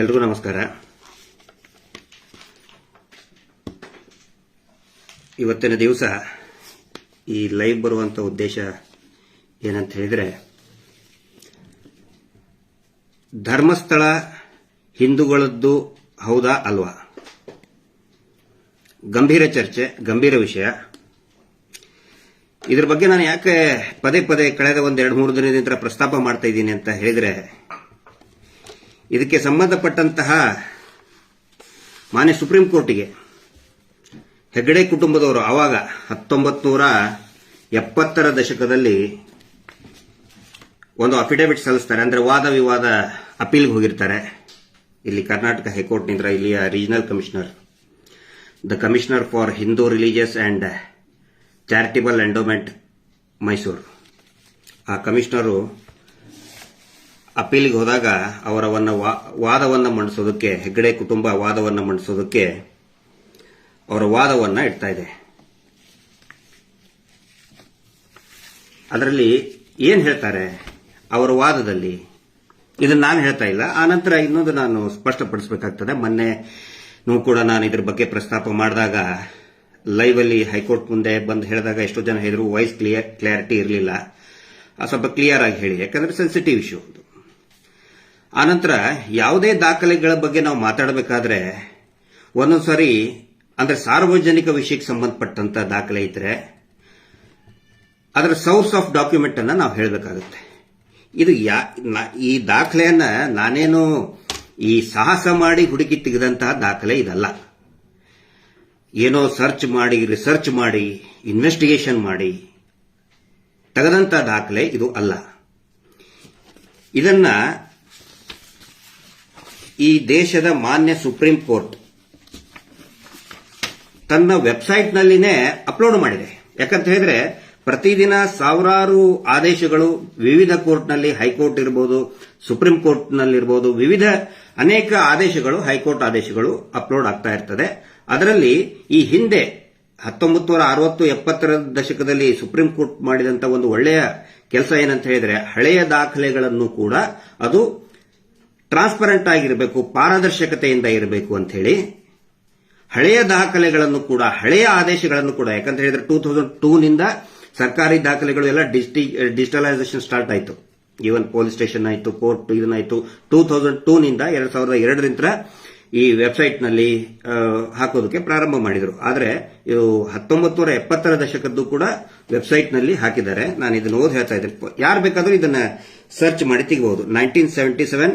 ಎಲ್ರಿಗೂ ನಮಸ್ಕಾರ. ಇವತ್ತಿನ ದಿವಸ ಈ ಲೈವ್ ಬರುವಂತ ಉದ್ದೇಶ ಏನಂತ ಹೇಳಿದ್ರೆ, ಧರ್ಮಸ್ಥಳ ಹಿಂದೂಗಳದ್ದು ಹೌದಾ ಅಲ್ವಾ? ಗಂಭೀರ ಚರ್ಚೆ, ಗಂಭೀರ ವಿಷಯ. ಇದ್ರ ಬಗ್ಗೆ ನಾನು ಯಾಕೆ ಪದೇ ಪದೇ ಕಳೆದ ಒಂದೆರಡು ಮೂರು ದಿನದಿಂದ ಪ್ರಸ್ತಾಪ ಮಾಡ್ತಾ ಇದ್ದೀನಿ ಅಂತ ಹೇಳಿದ್ರೆ ಇದಕ್ಕೆ ಸಂಬಂಧಪಟ್ಟಂತಹ ಮಾನ್ಯ ಸುಪ್ರೀಂ ಕೋರ್ಟಿಗೆ ಹೆಗ್ಡೆ ಕುಟುಂಬದವರು ಆವಾಗ ಹತ್ತೊಂಬತ್ತು ನೂರ ಎಪ್ಪತ್ತರ ದಶಕದಲ್ಲಿ ಒಂದು ಅಫಿಡವಿಟ್ ಸಲ್ಲಿಸ್ತಾರೆ. ಅಂದ್ರೆ ವಾದ ವಿವಾದ ಅಪೀಲ್ಗೆ ಹೋಗಿರ್ತಾರೆ. ಇಲ್ಲಿ ಕರ್ನಾಟಕ ಹೈಕೋರ್ಟ್ನಿಂದ ಇಲ್ಲಿಯ regional commissioner. The commissioner for Hindu religious and charitable endowment Mysuru. ಆ ಕಮಿಷನರು ಅಪೀಲ್ಗೆ ಹೋದಾಗ ಅವರವನ್ನ ವಾದವನ್ನು ಮಂಡಿಸೋದಕ್ಕೆ, ಹೆಗ್ಗಡೆ ಕುಟುಂಬ ವಾದವನ್ನು ಮಂಡಿಸೋದಕ್ಕೆ ಅವರ ವಾದವನ್ನು ಇಡ್ತಾ ಇದೆ. ಅದರಲ್ಲಿ ಏನು ಹೇಳ್ತಾರೆ? ಅವರ ವಾದದಲ್ಲಿ. ಇದನ್ನ ನಾನು ಹೇಳ್ತಾ ಇಲ್ಲ. ಆನಂತರ ಇನ್ನೊಂದು ನಾನು ಸ್ಪಷ್ಟಪಡಿಸಬೇಕಾಗ್ತದೆ. ಮೊನ್ನೆ ನೂ ಕೂಡ ನಾನು ಇದ್ರ ಬಗ್ಗೆ ಪ್ರಸ್ತಾಪ ಮಾಡಿದಾಗ ಲೈವ್ ಅಲ್ಲಿ ಹೈಕೋರ್ಟ್ ಮುಂದೆ ಬಂದು ಹೇಳಿದಾಗ ಎಷ್ಟೋ ಜನ ಹೇಳಿದ್ರು, ವಾಯ್ಸ್ ಕ್ಲಿಯರ್, ಕ್ಲಾರಿಟಿ ಇರಲಿಲ್ಲ. ಸ್ವಲ್ಪ ಕ್ಲಿಯರ್ ಆಗಿ ಹೇಳಿ. ಯಾಕಂದ್ರೆ ಸೆನ್ಸಿಟಿವ್ ಇಶ್ಯೂ ಆನಂತರ ಯಾವುದೇ ದಾಖಲೆಗಳ ಬಗ್ಗೆ ನಾವು ಮಾತಾಡಬೇಕಾದ್ರೆ, ಒಂದೊಂದ್ಸರಿ, ಅಂದ್ರೆ ಸಾರ್ವಜನಿಕ ವಿಷಯಕ್ಕೆ ಸಂಬಂಧಪಟ್ಟಂತ ದಾಖಲೆ ಇದ್ರೆ, ಅದರ ಸೌರ್ಸ್ ಆಫ್ ಡಾಕ್ಯುಮೆಂಟ್ ಅನ್ನ ನಾವು ಹೇಳಬೇಕಾಗುತ್ತೆ. ಇದು ಈ ದಾಖಲೆಯನ್ನ ನಾನೇನು ಈ ಸಾಹಸ ಮಾಡಿ ಹುಡುಕಿ ತೆಗೆದಂತಹ ದಾಖಲೆ ಇದಲ್ಲ. ಏನೋ ಸರ್ಚ್ ಮಾಡಿ ರಿಸರ್ಚ್ ಮಾಡಿ ಇನ್ವೆಸ್ಟಿಗೇಷನ್ ಮಾಡಿ ತೆಗೆದಂತಹ ದಾಖಲೆ ಇದು ಅಲ್ಲ. ಇದನ್ನ ಈ ದೇಶದ ಮಾನ್ಯ ಸುಪ್ರೀಂ ಕೋರ್ಟ್ ತನ್ನ ವೆಬ್ಸೈಟ್ನಲ್ಲಿನೇ ಅಪ್ಲೋಡ್ ಮಾಡಿದೆ. ಯಾಕಂತ ಹೇಳಿದ್ರೆ, ಪ್ರತಿದಿನ ಸಾವಿರಾರು ಆದೇಶಗಳು ವಿವಿಧ ಕೋರ್ಟ್ನಲ್ಲಿ ಹೈಕೋರ್ಟ್ ಇರಬಹುದು ಸುಪ್ರೀಂ ಕೋರ್ಟ್ನಲ್ಲಿರಬಹುದು ವಿವಿಧ ಅನೇಕ ಆದೇಶಗಳು, ಹೈಕೋರ್ಟ್ ಆದೇಶಗಳು ಅಪ್ಲೋಡ್ ಆಗ್ತಾ ಇರ್ತದೆ. ಅದರಲ್ಲಿ ಈ ಹಿಂದೆ ಹತ್ತೊಂಬತ್ತು ನೂರ ಅರವತ್ತು ಎಪ್ಪತ್ತರ ದಶಕದಲ್ಲಿ ಸುಪ್ರೀಂ ಕೋರ್ಟ್ ಮಾಡಿದಂತ ಒಂದು ಒಳ್ಳೆಯ ಕೆಲಸ ಏನಂತ ಹೇಳಿದ್ರೆ, ಹಳೆಯ ದಾಖಲೆಗಳನ್ನು ಕೂಡ ಅದು ಟ್ರಾನ್ಸ್ಪರೆಂಟ್ ಆಗಿರಬೇಕು ಪಾರದರ್ಶಕತೆಯಿಂದ ಇರಬೇಕು ಅಂತ ಹೇಳಿ ಹಳೆಯ ದಾಖಲೆಗಳನ್ನು ಕೂಡ ಹಳೆಯ ಆದೇಶಗಳನ್ನು ಕೂಡ ಯಾಕಂತ ಹೇಳಿದ್ರೆ ಟೂ ತೌಸಂಡ್ ಟೂನಿಂದ ಸರ್ಕಾರಿ ದಾಖಲೆಗಳು ಎಲ್ಲ ಡಿಜಿಟಲೈಸೇಷನ್ ಸ್ಟಾರ್ಟ್ ಆಯಿತು. ಈವನ್ ಪೊಲೀಸ್ ಸ್ಟೇಷನ್ ಆಯಿತು ಕೋರ್ಟ್ ಇದನ್ನಾಯಿತು. ಟೂ ತೌಸಂಡ್ ಟೂನಿಂದ ಎರಡ್ ಸಾವಿರದ ಎರಡರಿಂದ ಈ ವೆಬ್ಸೈಟ್ನಲ್ಲಿ ಆ, ಹಾಕೋದಕ್ಕೆ ಪ್ರಾರಂಭ ಮಾಡಿದರು. ಆದರೆ ಇದು ಹತ್ತೊಂಬತ್ತು ನೂರ ಎಪ್ಪತ್ತರ ದಶಕದ್ದು ಕೂಡ ವೆಬ್ಸೈಟ್ನಲ್ಲಿ ಹಾಕಿದ್ದಾರೆ. ನಾನು ಇದನ್ನು ಓದಿ ಹೇಳ್ತಾ ಇದ್ದೇನೆ. ಯಾರು ಬೇಕಾದರೂ ಇದನ್ನ ಸರ್ಚ್ ಮಾಡಿ ತೆಗಿಬಹುದು nineteen seventy seven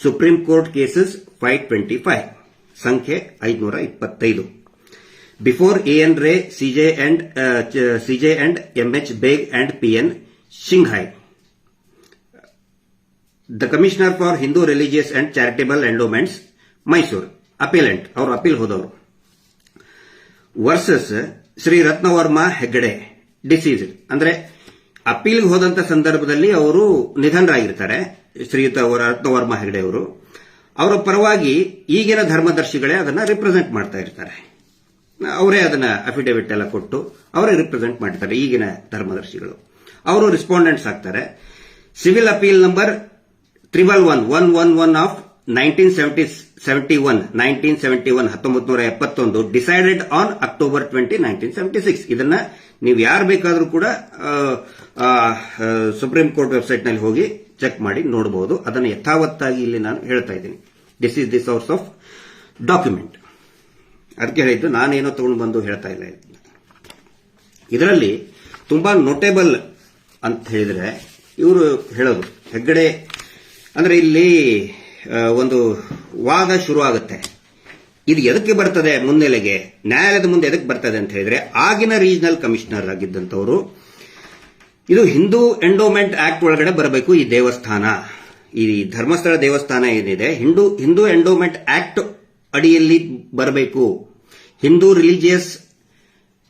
supreme court cases five twenty five ಸಂಖ್ಯೆ ಐದುನೂರ ಇಪ್ಪತ್ತೈದು before AN Ray CJ and CJ and MH Beg and PN Shinghal the commissioner for Hindu religious and charitable endowments Mysuru appellant ಅವರು appeal ಹೋದವರು. Versus Shri Ratnavarma Heggade deceased ಅಂದ್ರೆ ಅಪೀಲ್ಗೆ ಹೋದಂತ ಸಂದರ್ಭದಲ್ಲಿ ಅವರು ನಿಧನರಾಗಿರ್ತಾರೆ. ಶ್ರೀಯುತ ಅವರ ರತ್ನವರ್ಮ ಹೆಗಡೆ ಅವರು. ಅವರ ಪರವಾಗಿ ಈಗಿನ ಧರ್ಮದರ್ಶಿಗಳೇ ಅದನ್ನ ರಿಪ್ರೆಸೆಂಟ್ ಮಾಡ್ತಾ ಇರ್ತಾರೆ. ಅವರೇ ಅದನ್ನ ಅಫಿಡವಿಟ್ ಎಲ್ಲ ಕೊಟ್ಟು ಅವರೇ ರಿಪ್ರೆಸೆಂಟ್ ಮಾಡ್ತಾರೆ ಈಗಿನ ಧರ್ಮದರ್ಶಿಗಳು. ಅವರು ರೆಸ್ಪಾಂಡೆಂಟ್ಸ್ ಆಗ್ತಾರೆ. Civil appeal number triple one one one one of nineteen seventy seventy one nineteen seventy one ಹತ್ತೊಂಬತ್ತು ನೂರ ಎಪ್ಪತ್ತೊಂದು decided on October twenty nineteen seventy six ಇದನ್ನ ನೀವು ಯಾರು ಬೇಕಾದರೂ ಕೂಡ ಸುಪ್ರೀಂ ಕೋರ್ಟ್ ವೆಬ್ಸೈಟ್ನಲ್ಲಿ ಹೋಗಿ ಚೆಕ್ ಮಾಡಿ ನೋಡಬಹುದು ಅದನ್ನು ಯಥಾವತ್ತಾಗಿ ಇಲ್ಲಿ ನಾನು ಹೇಳ್ತಾ ಇದ್ದೀನಿ. This is the source of document ಅದಕ್ಕೆ ಹೇಳಿದ್ದು ನಾನೇನೋ ತಗೊಂಡು ಬಂದು ಹೇಳ್ತಾ ಇಲ್ಲ. ಇದರಲ್ಲಿ ತುಂಬಾ ನೋಟೇಬಲ್ ಅಂತ ಹೇಳಿದ್ರೆ ಇವರು ಹೇಳೋದು. ಹೆಗ್ಗಡೆ ಅಂದ್ರೆ ಇಲ್ಲಿ ಒಂದು ವಾದ ಶುರು ಆಗುತ್ತೆ ಇದು ಎದಕ್ಕೆ ಬರ್ತದೆ ಮುನ್ನೆಲೆಗೆ? ನ್ಯಾಯಾಲಯದ ಮುಂದೆ ಎದಕ್ಕೆ ಬರ್ತದೆ ಅಂತ ಹೇಳಿದ್ರೆ ಆಗಿನ ರೀಜನಲ್ ಕಮಿಷನರ್ ಆಗಿದ್ದಂಥವರು ಇದು ಹಿಂದೂ ಎಂಡೋಮೆಂಟ್ ಆಕ್ಟ್ ಒಳಗಡೆ ಬರಬೇಕು ಈ ದೇವಸ್ಥಾನ. ಈ ಧರ್ಮಸ್ಥಳ ದೇವಸ್ಥಾನ ಏನಿದೆ, ಹಿಂದೂ ಹಿಂದೂ ಎಂಡೋಮೆಂಟ್ ಆಕ್ಟ್ ಅಡಿಯಲ್ಲಿ ಬರಬೇಕು. ಹಿಂದೂ ರಿಲಿಜಿಯಸ್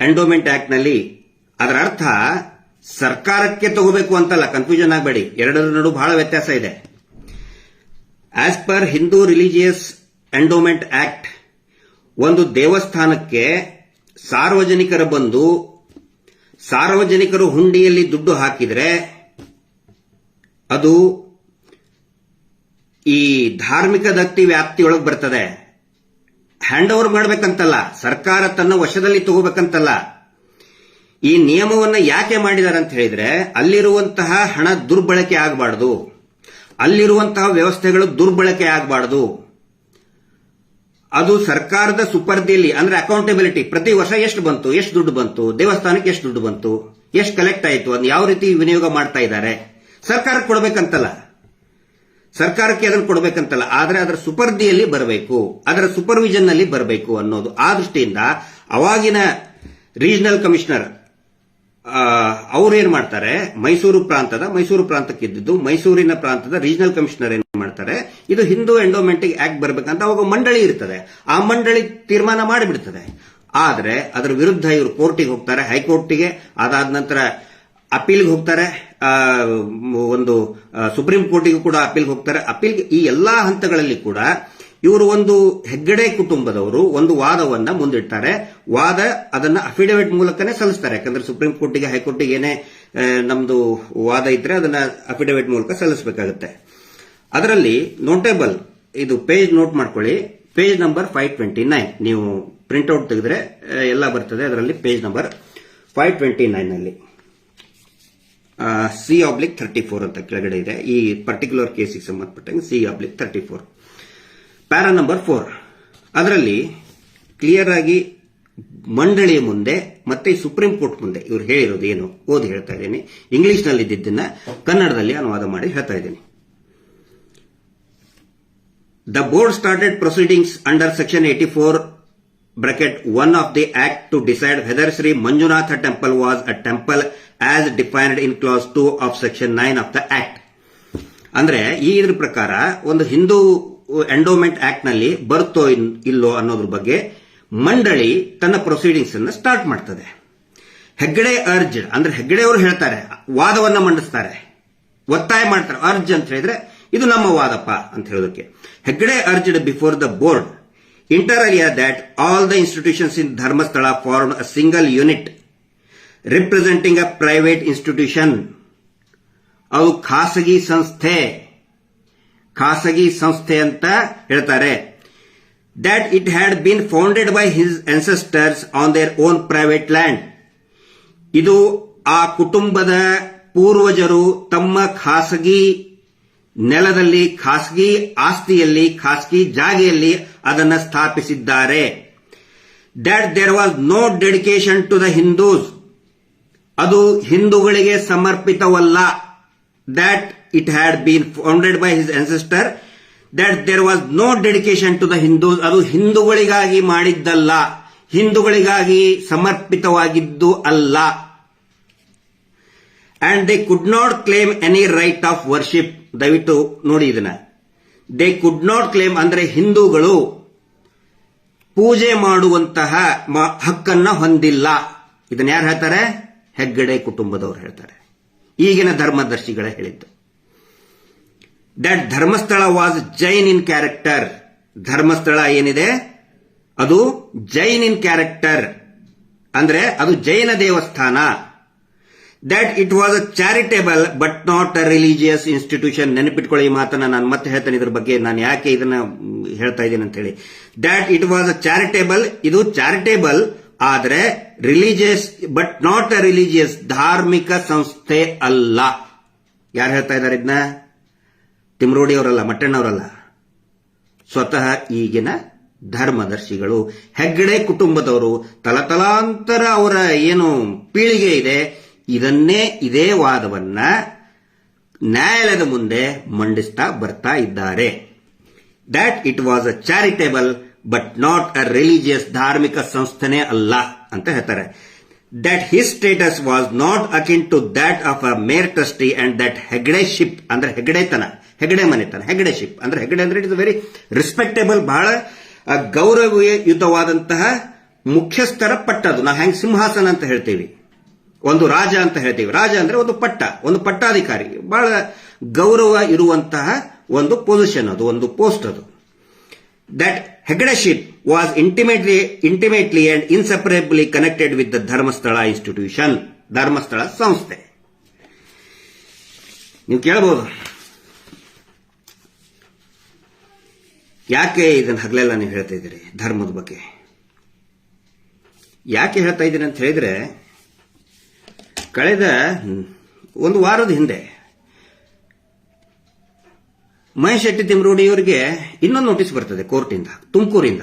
ಎಂಡೋಮೆಂಟ್ ಆಕ್ಟ್ನಲ್ಲಿ ಅದರ ಅರ್ಥ ಸರ್ಕಾರಕ್ಕೆ ತಗೋಬೇಕು ಅಂತಲ್ಲ, ಕನ್ಫ್ಯೂಷನ್ ಆಗಬೇಡಿ. ಎರಡರ ನಡು ಬಹಳ ವ್ಯತ್ಯಾಸ ಇದೆ. As per Hindu religious endowment act, ಒಂದು ದೇವಸ್ಥಾನಕ್ಕೆ ಸಾರ್ವಜನಿಕರ ಬಂದು ಸಾರ್ವಜನಿಕರು ಹುಂಡಿಯಲ್ಲಿ ದುಡ್ಡು ಹಾಕಿದರೆ ಅದು ಈ ಧಾರ್ಮಿಕ ದತ್ತಿ ವ್ಯಾಪ್ತಿಯೊಳಗೆ ಬರ್ತದೆ. ಹ್ಯಾಂಡ್ ಓವರ್ ಮಾಡಬೇಕಂತಲ್ಲ, ಸರ್ಕಾರ ತನ್ನ ವಶದಲ್ಲಿ ತಗೋಬೇಕಂತಲ್ಲ. ಈ ನಿಯಮವನ್ನು ಯಾಕೆ ಮಾಡಿದ್ದಾರೆ ಅಂತ ಹೇಳಿದ್ರೆ, ಅಲ್ಲಿರುವಂತಹ ಹಣ ದುರ್ಬಳಕೆ ಆಗಬಾರ್ದು. ಅಲ್ಲಿರುವಂತಹ ವ್ಯವಸ್ಥೆಗಳು ದುರ್ಬಳಕೆ ಆಗಬಾರದು. ಅದು ಸರ್ಕಾರದ ಸುಪರ್ದಿಯಲ್ಲಿ, ಅಂದ್ರೆ ಅಕೌಂಟೆಬಿಲಿಟಿ ಪ್ರತಿ ವರ್ಷ ಎಷ್ಟು ಬಂತು, ಎಷ್ಟು ದುಡ್ಡು ಬಂತು, ದೇವಸ್ಥಾನಕ್ಕೆ ಎಷ್ಟು ದುಡ್ಡು ಬಂತು, ಎಷ್ಟು ಕಲೆಕ್ಟ್ ಆಯಿತು, ಅದನ್ನ ಯಾವ ರೀತಿ ವಿನಿಯೋಗ ಮಾಡ್ತಾ ಇದ್ದಾರೆ ಸರ್ಕಾರಕ್ಕೆ ಕೊಡಬೇಕಂತಲ್ಲ. ಸರ್ಕಾರಕ್ಕೆ ಅದನ್ನು ಕೊಡಬೇಕಂತಲ್ಲ, ಆದರೆ ಅದರ ಸುಪರ್ದಿಯಲ್ಲಿ ಬರಬೇಕು, ಅದರ ಸೂಪರ್ವಿಷನ್ನಲ್ಲಿ ಬರಬೇಕು ಅನ್ನೋದು ಆ ದೃಷ್ಟಿಯಿಂದ ಅವಾಗಿನ ರೀಜನಲ್ ಕಮಿಷನರ್ ಅವ್ರು ಏನ್ ಮಾಡ್ತಾರೆ? ಮೈಸೂರು ಪ್ರಾಂತದ, ಮೈಸೂರು ಪ್ರಾಂತಕ್ಕಿದ್ದು ಮೈಸೂರಿನ ಪ್ರಾಂತದ ರೀಜನಲ್ ಕಮಿಷನರ್ ಏನ್ ಮಾಡ್ತಾರೆ? ಇದು ಹಿಂದೂ ಎಂಡೋಮೆಂಟಿಕ್ ಆಕ್ಟ್ ಬರ್ಬೇಕಂತ ಅವಾಗ ಮಂಡಳಿ ಇರ್ತದೆ. ಆ ಮಂಡಳಿ ತೀರ್ಮಾನ ಮಾಡಿಬಿಡ್ತದೆ. ಆದ್ರೆ ಅದರ ವಿರುದ್ಧ ಇವರು ಕೋರ್ಟಿಗೆ ಹೋಗ್ತಾರೆ, ಹೈಕೋರ್ಟಿಗೆ. ಅದಾದ ನಂತರ ಅಪೀಲ್ಗೆ ಹೋಗ್ತಾರೆ. ಒಂದು ಸುಪ್ರೀಂ ಕೋರ್ಟಿಗೂ ಕೂಡ ಅಪೀಲ್ಗೆ ಹೋಗ್ತಾರೆ. ಅಪೀಲ್ ಈ ಎಲ್ಲಾ ಹಂತಗಳಲ್ಲಿ ಕೂಡ ಇವರು ಒಂದು ಹೆಗ್ಗಡೆ ಕುಟುಂಬದವರು, ಒಂದು ವಾದವನ್ನ ಮುಂದಿಡ್ತಾರೆ. ವಾದ ಅದನ್ನ ಅಫಿಡವಿಟ್ ಮೂಲಕನೇ ಸಲ್ಲಿಸ್ತಾರೆ. ಯಾಕಂದ್ರೆ ಸುಪ್ರೀಂ ಕೋರ್ಟಿಗೆ, ಹೈಕೋರ್ಟಿಗೆ ಏನೇ ನಮ್ದು ವಾದ ಇದ್ರೆ ಅದನ್ನ ಅಫಿಡವಿಟ್ ಮೂಲಕ ಸಲ್ಲಿಸಬೇಕಾಗುತ್ತೆ. ಅದರಲ್ಲಿ ನೋಟೇಬಲ್ ಇದು ಪೇಜ್ ನೋಟ್ ಮಾಡ್ಕೊಳ್ಳಿ. Page number five twenty nine ನೀವು ಪ್ರಿಂಟ್ಔಟ್ ತೆಗೆದ್ರೆ ಎಲ್ಲ ಬರ್ತದೆ. ಅದರಲ್ಲಿ page number five twenty nine ಅಲ್ಲಿ. ಸಿ ಆಬ್ಲಿಕ್ ಥರ್ಟಿ ಫೋರ್ ಅಂತ ಕೆಳಗಡೆ ಇದೆ. ಈ ಪರ್ಟಿಕ್ಯುಲರ್ ಕೇಸಿಗೆ ಸಂಬಂಧಪಟ್ಟಂಗೆ C oblique thirty four para number four. ಅದರಲ್ಲಿ ಕ್ಲಿಯರ್ ಆಗಿ ಮಂಡಳಿಯ ಮುಂದೆ ಮತ್ತೆ ಸುಪ್ರೀಂ ಕೋರ್ಟ್ ಮುಂದೆ ಇವರು ಹೇಳಿರೋದು ಏನು ಓದಿ ಹೇಳ್ತಾ ಇದ್ದೀನಿ. ಇಂಗ್ಲಿಷ್ನಲ್ಲಿ ಇದ್ದಿದ್ದನ್ನ ಕನ್ನಡದಲ್ಲಿ ಅನುವಾದ ಮಾಡಿ ಹೇಳ್ತಾ ಇದ್ದೀನಿ. The board started proceedings under section eighty four bracket one of the act to decide whether Shri Manjunatha temple was a temple as defined in clause two of section nine of the act ಅಂದ್ರೆ ಈ ಇದ್ರ ಪ್ರಕಾರ ಒಂದು Hindu endowment ಆಕ್ಟ್ನಲ್ಲಿ ಬರುತ್ತೋ ಇಲ್ಲೋ ಅನ್ನೋದ್ರ ಬಗ್ಗೆ ಮಂಡಳಿ ತನ್ನ ಪ್ರೊಸೀಡಿಂಗ್ಸ್ ಅನ್ನು ಸ್ಟಾರ್ಟ್ ಮಾಡ್ತದೆ. ಹೆಗ್ಗಡೆ ಅರ್ಜ್ ಅಂದ್ರೆ ಹೆಗ್ಗಡೆ ಅವರು ಹೇಳ್ತಾರೆ, ವಾದವನ್ನ ಮಂಡಿಸ್ತಾರೆ. ಒತ್ತಾಯ ಮಾಡ್ತಾರೆ ಅರ್ಜ್ ಅಂತ ಹೇಳಿದ್ರೆ ಇದು ನಮ್ಮ ವಾದಪ್ಪ ಅಂತ ಹೇಳೋದಕ್ಕೆ. Heggade urged before the board inter alia that all the institutions in Dharmasthala form a single unit representing a private institution ಅವು ಖಾಸಗಿ ಸಂಸ್ಥೆ. ಖಾಸಗಿ ಸಂಸ್ಥೆ ಅಂತ ಹೇಳ್ತಾರೆ. That it had been founded by his ancestors on their own private land. ಇದು ಆ ಕುಟುಂಬದ ಪೂರ್ವಜರು ತಮ್ಮ ಖಾಸಗಿ ನೆಲದಲ್ಲಿ, ಖಾಸಗಿ ಆಸ್ತಿಯಲ್ಲಿ, ಖಾಸಗಿ ಜಾಗೆಯಲ್ಲಿ ಅದನ್ನು ಸ್ಥಾಪಿಸಿದ್ದಾರೆ. That there was no dedication to the Hindus ಅದು ಹಿಂದೂಗಳಿಗೆ ಸಮರ್ಪಿತವಲ್ಲ. That it had been founded by his ancestor, that there was no dedication to the Hindus. ಅದು ಹಿಂದೂಗಳಿಗಾಗಿ ಮಾಡಿದ್ದಲ್ಲ. ಹಿಂದೂಗಳಿಗಾಗಿ ಸಮರ್ಪಿತವಾಗಿದ್ದು ಅಲ್ಲ. And they could not claim any right of worship ದಯವಿಟ್ಟು ನೋಡಿ ಇದನ್ನ. ದೇ ಕುಡ್ ನಾಟ್ ಕ್ಲೇಮ್ ಅಂದ್ರೆ ಹಿಂದೂಗಳು ಪೂಜೆ ಮಾಡುವಂತಹ ಹಕ್ಕನ್ನ ಹೊಂದಿಲ್ಲ. ಇದನ್ನ ಯಾರು ಹೇಳ್ತಾರೆ? ಹೆಗ್ಗಡೆ ಕುಟುಂಬದವರು ಹೇಳ್ತಾರೆ. ಈಗಿನ ಧರ್ಮದರ್ಶಿಗಳೇ ಹೇಳಿದ್ದು. That Dharmasthala was Jain in character Dharmasthala ಏನಿದೆ? ಅದು ಜೈನ್ ಇನ್ ಕ್ಯಾರೆಕ್ಟರ್ ಅಂದ್ರೆ ಅದು ಜೈನ ದೇವಸ್ಥಾನ. That it was a charitable but not a religious institution ನೆನಪಿಟ್ಕೊಳ್ಳಿ ಈ ಮಾತನ್ನ, ನಾನು ಮತ್ತೆ ಹೇಳ್ತೇನೆ ಇದ್ರ ಬಗ್ಗೆ. ನಾನು ಯಾಕೆ ಇದನ್ನ ಹೇಳ್ತಾ ಇದ್ದೀನಿ ಅಂತ ಹೇಳಿ. That it was a charitable ಇದು ಚಾರಿಟೇಬಲ್ ಆದರೆ religious but not a religious ಧಾರ್ಮಿಕ ಸಂಸ್ಥೆ ಅಲ್ಲ. ಯಾರು ಹೇಳ್ತಾ ಇದ್ದಾರೆ ಇದನ್ನ ತಿಮ್ರೋಡಿ ಅವರಲ್ಲ ಮಟ್ಟಣ್ಣವರಲ್ಲ. ಸ್ವತಃ ಈಗಿನ ಧರ್ಮದರ್ಶಿಗಳು, ಹೆಗ್ಗಡೆ ಕುಟುಂಬದವರು, ತಲತಲಾಂತರ ಅವರ ಏನು ಪೀಳಿಗೆ ಇದೆ, ಇದನ್ನೇ ಇದೇ ವಾದವನ್ನ ನ್ಯಾಯಾಲಯದ ಮುಂದೆ ಮಂಡಿಸ್ತಾ ಬರ್ತಾ ಇದ್ದಾರೆ. That it was a charitable but not a religious ಧಾರ್ಮಿಕ ಸಂಸ್ಥೆನೇ ಅಲ್ಲ ಅಂತ ಹೇಳ್ತಾರೆ. That his status was not akin to that of a mere trustee and that Hegde ship ಅಂದ್ರೆ ಹೆಗ್ಡೆತನ ಹೆಗ್ಡೆ ಮನೆತನ ಹೆಗ್ಡೆ ಶಿಪ್ ಅಂದ್ರೆ ಹೆಗ್ಡೆ ಅಂದ್ರೆ ಇಟ್ ಇಸ್ ವೆರಿ ರೆಸ್ಪೆಕ್ಟೇಬಲ್ ಬಹಳ ಗೌರವಯುತವಾದಂತಹ ಮುಖ್ಯಸ್ಥರ ಪಟ್ಟದು ನಾವು ಹೆಂಗ್ ಸಿಂಹಾಸನ ಅಂತ ಹೇಳ್ತೀವಿ. ಒಂದು ರಾಜ ಅಂತ ಹೇಳ್ತೀವಿ. ರಾಜ ಅಂದ್ರೆ ಒಂದು ಪಟ್ಟ, ಒಂದು ಪಟ್ಟಾಧಿಕಾರಿ. ಬಹಳ ಗೌರವ ಇರುವಂತಹ ಒಂದು ಪೊಸಿಷನ್ ಅದು, ಒಂದು ಪೋಸ್ಟ್ ಅದು. That Hegadeship was intimately intimately and inseparably connected with the Dharmasthala institution Dharmasthala ಸಂಸ್ಥೆ. ನೀವು ಕೇಳಬಹುದು ಯಾಕೆ ಇದನ್ನು ಹಗಲೆಲ್ಲ ನೀವು ಹೇಳ್ತಾ ಇದ್ದೀರಿ ಧರ್ಮದ ಬಗ್ಗೆ? ಯಾಕೆ ಹೇಳ್ತಾ ಇದ್ದೀರಿ ಅಂತ ಹೇಳಿದ್ರೆ, ಕಳೆದ ಒಂದು ವಾರದ ಹಿಂದೆ ಮಹೇಶ್ ಶೆಟ್ಟಿ ತಿಮ್ರೋಡಿಯವರಿಗೆ ಇನ್ನೊಂದು ನೋಟಿಸ್ ಬರ್ತದೆ ಕೋರ್ಟಿಂದ, ತುಮಕೂರಿಂದ.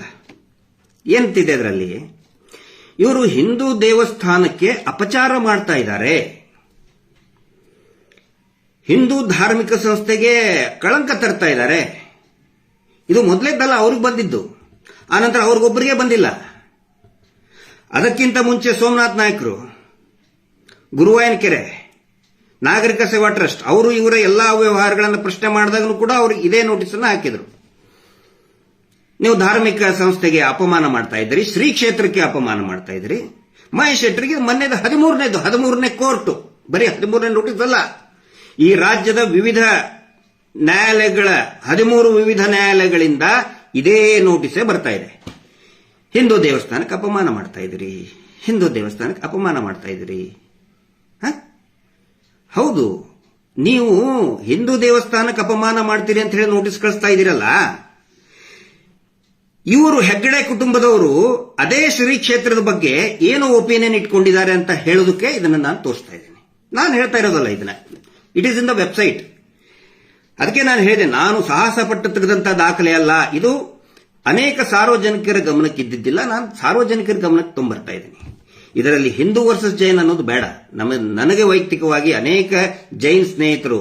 ಏನಂತಿದೆ ಅದರಲ್ಲಿ? ಇವರು ಹಿಂದೂ ದೇವಸ್ಥಾನಕ್ಕೆ ಅಪಚಾರ ಮಾಡ್ತಾ ಇದ್ದಾರೆ. ಹಿಂದೂ ಧಾರ್ಮಿಕ ಸಂಸ್ಥೆಗೆ ಕಳಂಕ ತರ್ತಾ ಇದ್ದಾರೆ. ಇದು ಮೊದಲೇದ್ದಲ್ಲ ಅವ್ರಿಗೆ ಬಂದಿದ್ದು. ಆನಂತರ ಅವ್ರಿಗೊಬ್ಬರಿಗೆ ಬಂದಿಲ್ಲ. ಅದಕ್ಕಿಂತ ಮುಂಚೆ ಸೋಮನಾಥ್ ನಾಯಕರು, ಗುರುವಾಯನ ಕೆರೆ, ನಾಗರಿಕ ಸೇವಾ ಟ್ರಸ್ಟ್, ಅವರು ಇವರ ಎಲ್ಲಾ ವ್ಯವಹಾರಗಳನ್ನು ಪ್ರಶ್ನೆ ಮಾಡಿದಾಗಲೂ ಕೂಡ ಅವರು ಇದೇ ನೋಟಿಸ್ ಅನ್ನು ಹಾಕಿದ್ರು. ನೀವು ಧಾರ್ಮಿಕ ಸಂಸ್ಥೆಗೆ ಅಪಮಾನ ಮಾಡ್ತಾ ಇದ್ದೀರಿ, ಶ್ರೀ ಕ್ಷೇತ್ರಕ್ಕೆ ಅಪಮಾನ ಮಾಡ್ತಾ ಇದ್ದೀರಿ. ಮಹೇಶ್ ಶೆಟ್ಟರಿಗೆ ಮೊನ್ನೆದು ಹದಿಮೂರನೇದು, ಹದಿಮೂರನೇ ಕೋರ್ಟ್. ಬರೀ ಹದಿಮೂರನೇ ನೋಟಿಸ್ ಅಲ್ಲ ಈ ರಾಜ್ಯದ ವಿವಿಧ ನ್ಯಾಯಾಲಯಗಳ ಹದಿಮೂರು ವಿವಿಧ ನ್ಯಾಯಾಲಯಗಳಿಂದ ಇದೇ ನೋಟಿಸೇ ಬರ್ತಾ ಇದೆ. ಹಿಂದೂ ದೇವಸ್ಥಾನಕ್ಕೆ ಅಪಮಾನ ಮಾಡ್ತಾ ಇದ್ರಿ ಹಿಂದೂ ದೇವಸ್ಥಾನಕ್ಕೆ ಅಪಮಾನ ಮಾಡ್ತಾ ಇದ್ರಿ ಹೌದು. ನೀವು ಹಿಂದೂ ದೇವಸ್ಥಾನಕ್ಕೆ ಅಪಮಾನ ಮಾಡ್ತೀರಿ ಅಂತ ಹೇಳಿ ನೋಟಿಸ್ ಕಳಿಸ್ತಾ ಇದ್ದೀರಲ್ಲ? ಇವರು ಹೆಗ್ಗಡೆ ಕುಟುಂಬದವರು ಅದೇ ಶ್ರೀ ಕ್ಷೇತ್ರದ ಬಗ್ಗೆ ಏನು ಒಪಿನಿಯನ್ ಇಟ್ಕೊಂಡಿದ್ದಾರೆ ಅಂತ ಹೇಳೋದಕ್ಕೆ ಇದನ್ನ ನಾನು ತೋರಿಸ್ತಾ ಇದ್ದೀನಿ. ನಾನು ಹೇಳ್ತಾ ಇರೋದಲ್ಲ ಇದನ್ನ. It is in the website ಅದಕ್ಕೆ ನಾನು ಹೇಳಿದೆ, ನಾನು ಸಾಹಸ ಪಟ್ಟು ತೆಗೆದಂತಹ ದಾಖಲೆ ಅಲ್ಲ. ಇದು ಅನೇಕ ಸಾರ್ವಜನಿಕರ ಗಮನಕ್ಕೆ ಇದ್ದಿದ್ದಿಲ್ಲ ನಾನು ಸಾರ್ವಜನಿಕರ ಗಮನಕ್ಕೆ ತೊಂಬರ್ತಾ ಇದ್ದೀನಿ. ಇದರಲ್ಲಿ ಹಿಂದೂ ವರ್ಸಸ್ ಜೈನ್ ಅನ್ನೋದು ಬೇಡ. ನಮ್ಮ, ನನಗೆ ವೈಯಕ್ತಿಕವಾಗಿ ಅನೇಕ ಜೈನ್ ಸ್ನೇಹಿತರು,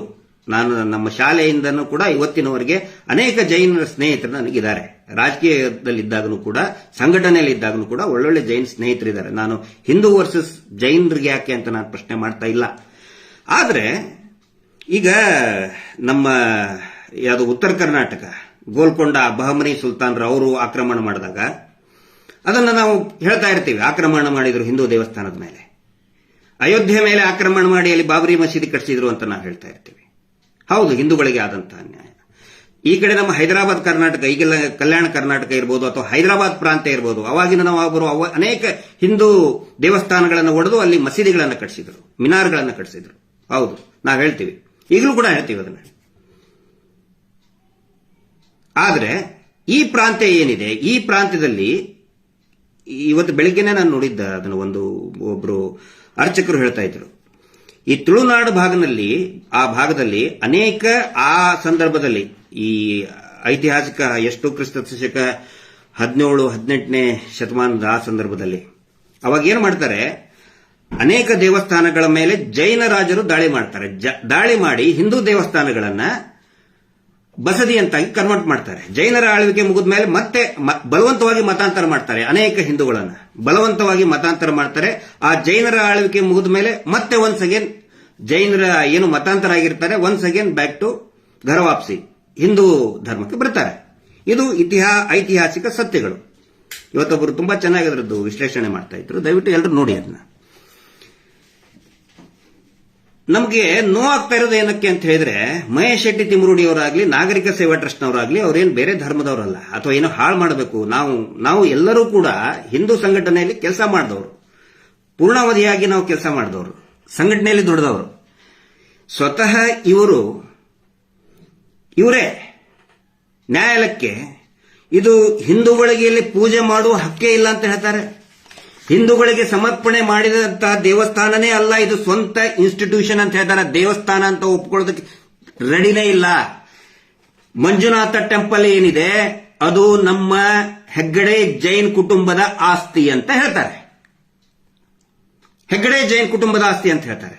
ನಾನು ನಮ್ಮ ಶಾಲೆಯಿಂದನೂ ಕೂಡ ಇವತ್ತಿನವರೆಗೆ ಅನೇಕ ಜೈನ ಸ್ನೇಹಿತರು ನನಗಿದ್ದಾರೆ. ರಾಜಕೀಯದಲ್ಲಿದ್ದಾಗಲೂ ಕೂಡ ಸಂಘಟನೆಯಲ್ಲಿದ್ದಾಗಲೂ ಕೂಡ ಒಳ್ಳೊಳ್ಳೆ ಜೈನ್ ಸ್ನೇಹಿತರಿದ್ದಾರೆ. ನಾನು ಹಿಂದೂ ವರ್ಸಸ್ ಜೈನರಿಗೆ ಯಾಕೆ ಅಂತ ನಾನು ಪ್ರಶ್ನೆ ಮಾಡ್ತಾ ಇಲ್ಲ. ಆದರೆ ಈಗ ನಮ್ಮ ಯಾವುದು ಉತ್ತರ ಕರ್ನಾಟಕ, ಗೋಲ್ಕೊಂಡ ಬಹಮನಿ ಸುಲ್ತಾನ್ರು ಅವರು ಆಕ್ರಮಣ ಮಾಡಿದಾಗ, ಅದನ್ನು ನಾವು ಹೇಳ್ತಾ ಇರ್ತೀವಿ, ಆಕ್ರಮಣ ಮಾಡಿದ್ರು ಹಿಂದೂ ದೇವಸ್ಥಾನದ ಮೇಲೆ. ಅಯೋಧ್ಯೆ ಮೇಲೆ ಆಕ್ರಮಣ ಮಾಡಿ ಅಲ್ಲಿ ಬಾಬರಿ ಮಸೀದಿ ಕಟ್ಟಿಸಿದ್ರು ಅಂತ ನಾವು ಹೇಳ್ತಾ ಇರ್ತೀವಿ. ಹೌದು, ಹಿಂದೂಗಳಿಗೆ ಆದಂತಹ ಅನ್ಯಾಯ ಈ ಕಡೆ ನಮ್ಮ ಹೈದರಾಬಾದ್ ಕರ್ನಾಟಕ, ಈಗೆಲ್ಲ ಕಲ್ಯಾಣ ಕರ್ನಾಟಕ ಇರ್ಬೋದು ಅಥವಾ ಹೈದರಾಬಾದ್ ಪ್ರಾಂತ್ಯ ಇರ್ಬೋದು ಅವಾಗಿನ ನಾವು ಅವರು ಅವ, ಅನೇಕ ಹಿಂದೂ ದೇವಸ್ಥಾನಗಳನ್ನು ಒಡೆದು ಅಲ್ಲಿ ಮಸೀದಿಗಳನ್ನು ಕಟ್ಟಿಸಿದ್ರು ಮಿನಾರ್ಗಳನ್ನು ಕಟ್ಟಿಸಿದ್ರು ಹೌದು, ನಾವು ಹೇಳ್ತೀವಿ. ಈಗಲೂ ಕೂಡ ಹೇಳ್ತೀವಿ ಅದನ್ನ. ಆದ್ರೆ ಈ ಪ್ರಾಂತ್ಯ ಏನಿದೆ, ಈ ಪ್ರಾಂತ್ಯದಲ್ಲಿ ಇವತ್ತು ಬೆಳಿಗ್ಗೆನೆ ನಾನು ನೋಡಿದ್ದ ಅದನ್ನು ಒಂದು ಒಬ್ರು ಅರ್ಚಕರು ಹೇಳ್ತಾ ಇದ್ರು. ಈ ತುಳುನಾಡು ಭಾಗದಲ್ಲಿ, ಆ ಭಾಗದಲ್ಲಿ ಅನೇಕ ಆ ಸಂದರ್ಭದಲ್ಲಿ ಈ ಐತಿಹಾಸಿಕ ಎಷ್ಟು ಕ್ರಿಸ್ತ ಶಕ ಹದಿನೇಳು, ಹದಿನೆಂಟನೇ ಶತಮಾನದ ಆ ಸಂದರ್ಭದಲ್ಲಿ. ಅವಾಗ ಏನ್ ಮಾಡ್ತಾರೆ ಅನೇಕ ದೇವಸ್ಥಾನಗಳ ಮೇಲೆ ಜೈನ ರಾಜರು ದಾಳಿ ಮಾಡ್ತಾರೆ. ದಾಳಿ ಮಾಡಿ ಹಿಂದೂ ದೇವಸ್ಥಾನಗಳನ್ನ ಬಸದಿ ಅಂತಾಗಿ ಕನ್ವರ್ಟ್ ಮಾಡ್ತಾರೆ. ಜೈನರ ಆಳ್ವಿಕೆ ಮುಗಿದ ಮೇಲೆ ಮತ್ತೆ ಬಲವಂತವಾಗಿ ಮತಾಂತರ ಮಾಡ್ತಾರೆ ಅನೇಕ ಹಿಂದೂಗಳನ್ನ. ಬಲವಂತವಾಗಿ ಮತಾಂತರ ಮಾಡ್ತಾರೆ. ಆ ಜೈನರ ಆಳ್ವಿಕೆ ಮುಗಿದ ಮೇಲೆ ಮತ್ತೆ ಒನ್ಸ್ ಅಗೇನ್ ಜೈನರ ಏನು ಮತಾಂತರ ಆಗಿರ್ತಾರೆ once again back to ghar wapsi. Hindu ಧರ್ಮಕ್ಕೆ ಬರ್ತಾರೆ. ಇದು ಇತಿಹಾಸ ಐತಿಹಾಸಿಕ ಸತ್ಯಗಳು. ಇವತ್ತೊಬ್ಬರು ತುಂಬಾ ಚೆನ್ನಾಗಿ ಅದರದ್ದು ವಿಶ್ಲೇಷಣೆ ಮಾಡ್ತಾ ಇದ್ರು. ದಯವಿಟ್ಟು ಎಲ್ಲರೂ ನೋಡಿ ಅದನ್ನ ನಮಗೆ ನೋವಾಗ್ತಾ ಇರೋದು ಏನಕ್ಕೆ ಅಂತ ಹೇಳಿದ್ರೆ, ಮಹೇಶ್ ಶೆಟ್ಟಿ ತಿಮರುಡಿ ಅವರಾಗ್ಲಿ ನಾಗರಿಕ ಸೇವಾ ಟ್ರಸ್ಟ್ನವರಾಗ್ಲಿ, ಅವ್ರೇನು ಬೇರೆ ಧರ್ಮದವರಲ್ಲ, ಅಥವಾ ಏನೋ ಹಾಳು ಮಾಡಬೇಕು, ನಾವು ನಾವು ಎಲ್ಲರೂ ಕೂಡ ಹಿಂದೂ ಸಂಘಟನೆಯಲ್ಲಿ ಕೆಲಸ ಮಾಡಿದವರು. ಪೂರ್ಣಾವಧಿಯಾಗಿ ನಾವು ಕೆಲಸ ಮಾಡಿದವರು. ಸಂಘಟನೆಯಲ್ಲಿ ದುಡಿದವರು. ಸ್ವತಃ ಇವರು, ಇವರೇ ನ್ಯಾಯಾಲಯಕ್ಕೆ, ಇದು ಹಿಂದೂಗಳಿಗೆ ಇಲ್ಲಿ ಪೂಜೆ ಮಾಡುವ ಹಕ್ಕೇ ಇಲ್ಲ ಅಂತ ಹೇಳ್ತಾರೆ. ಹಿಂದೂಗಳಿಗೆ ಸಮರ್ಪಣೆ ಮಾಡಿದಂತಹ ದೇವಸ್ಥಾನನೇ ಅಲ್ಲ, ಇದು ಸ್ವಂತ ಇನ್ಸ್ಟಿಟ್ಯೂಷನ್ ಅಂತ ಹೇಳ್ತಾರೆ. ದೇವಸ್ಥಾನ ಅಂತ ಒಪ್ಕೊಳ್ಳೋದಕ್ಕೆ ರೆಡಿನೇ ಇಲ್ಲ. ಮಂಜುನಾಥ ಟೆಂಪಲ್ ಏನಿದೆ, ಅದು ನಮ್ಮ ಹೆಗ್ಗಡೆ ಜೈನ್ ಕುಟುಂಬದ ಆಸ್ತಿ ಅಂತ ಹೇಳ್ತಾರೆ. ಹೆಗ್ಗಡೆ ಜೈನ್ ಕುಟುಂಬದ ಆಸ್ತಿ ಅಂತ ಹೇಳ್ತಾರೆ.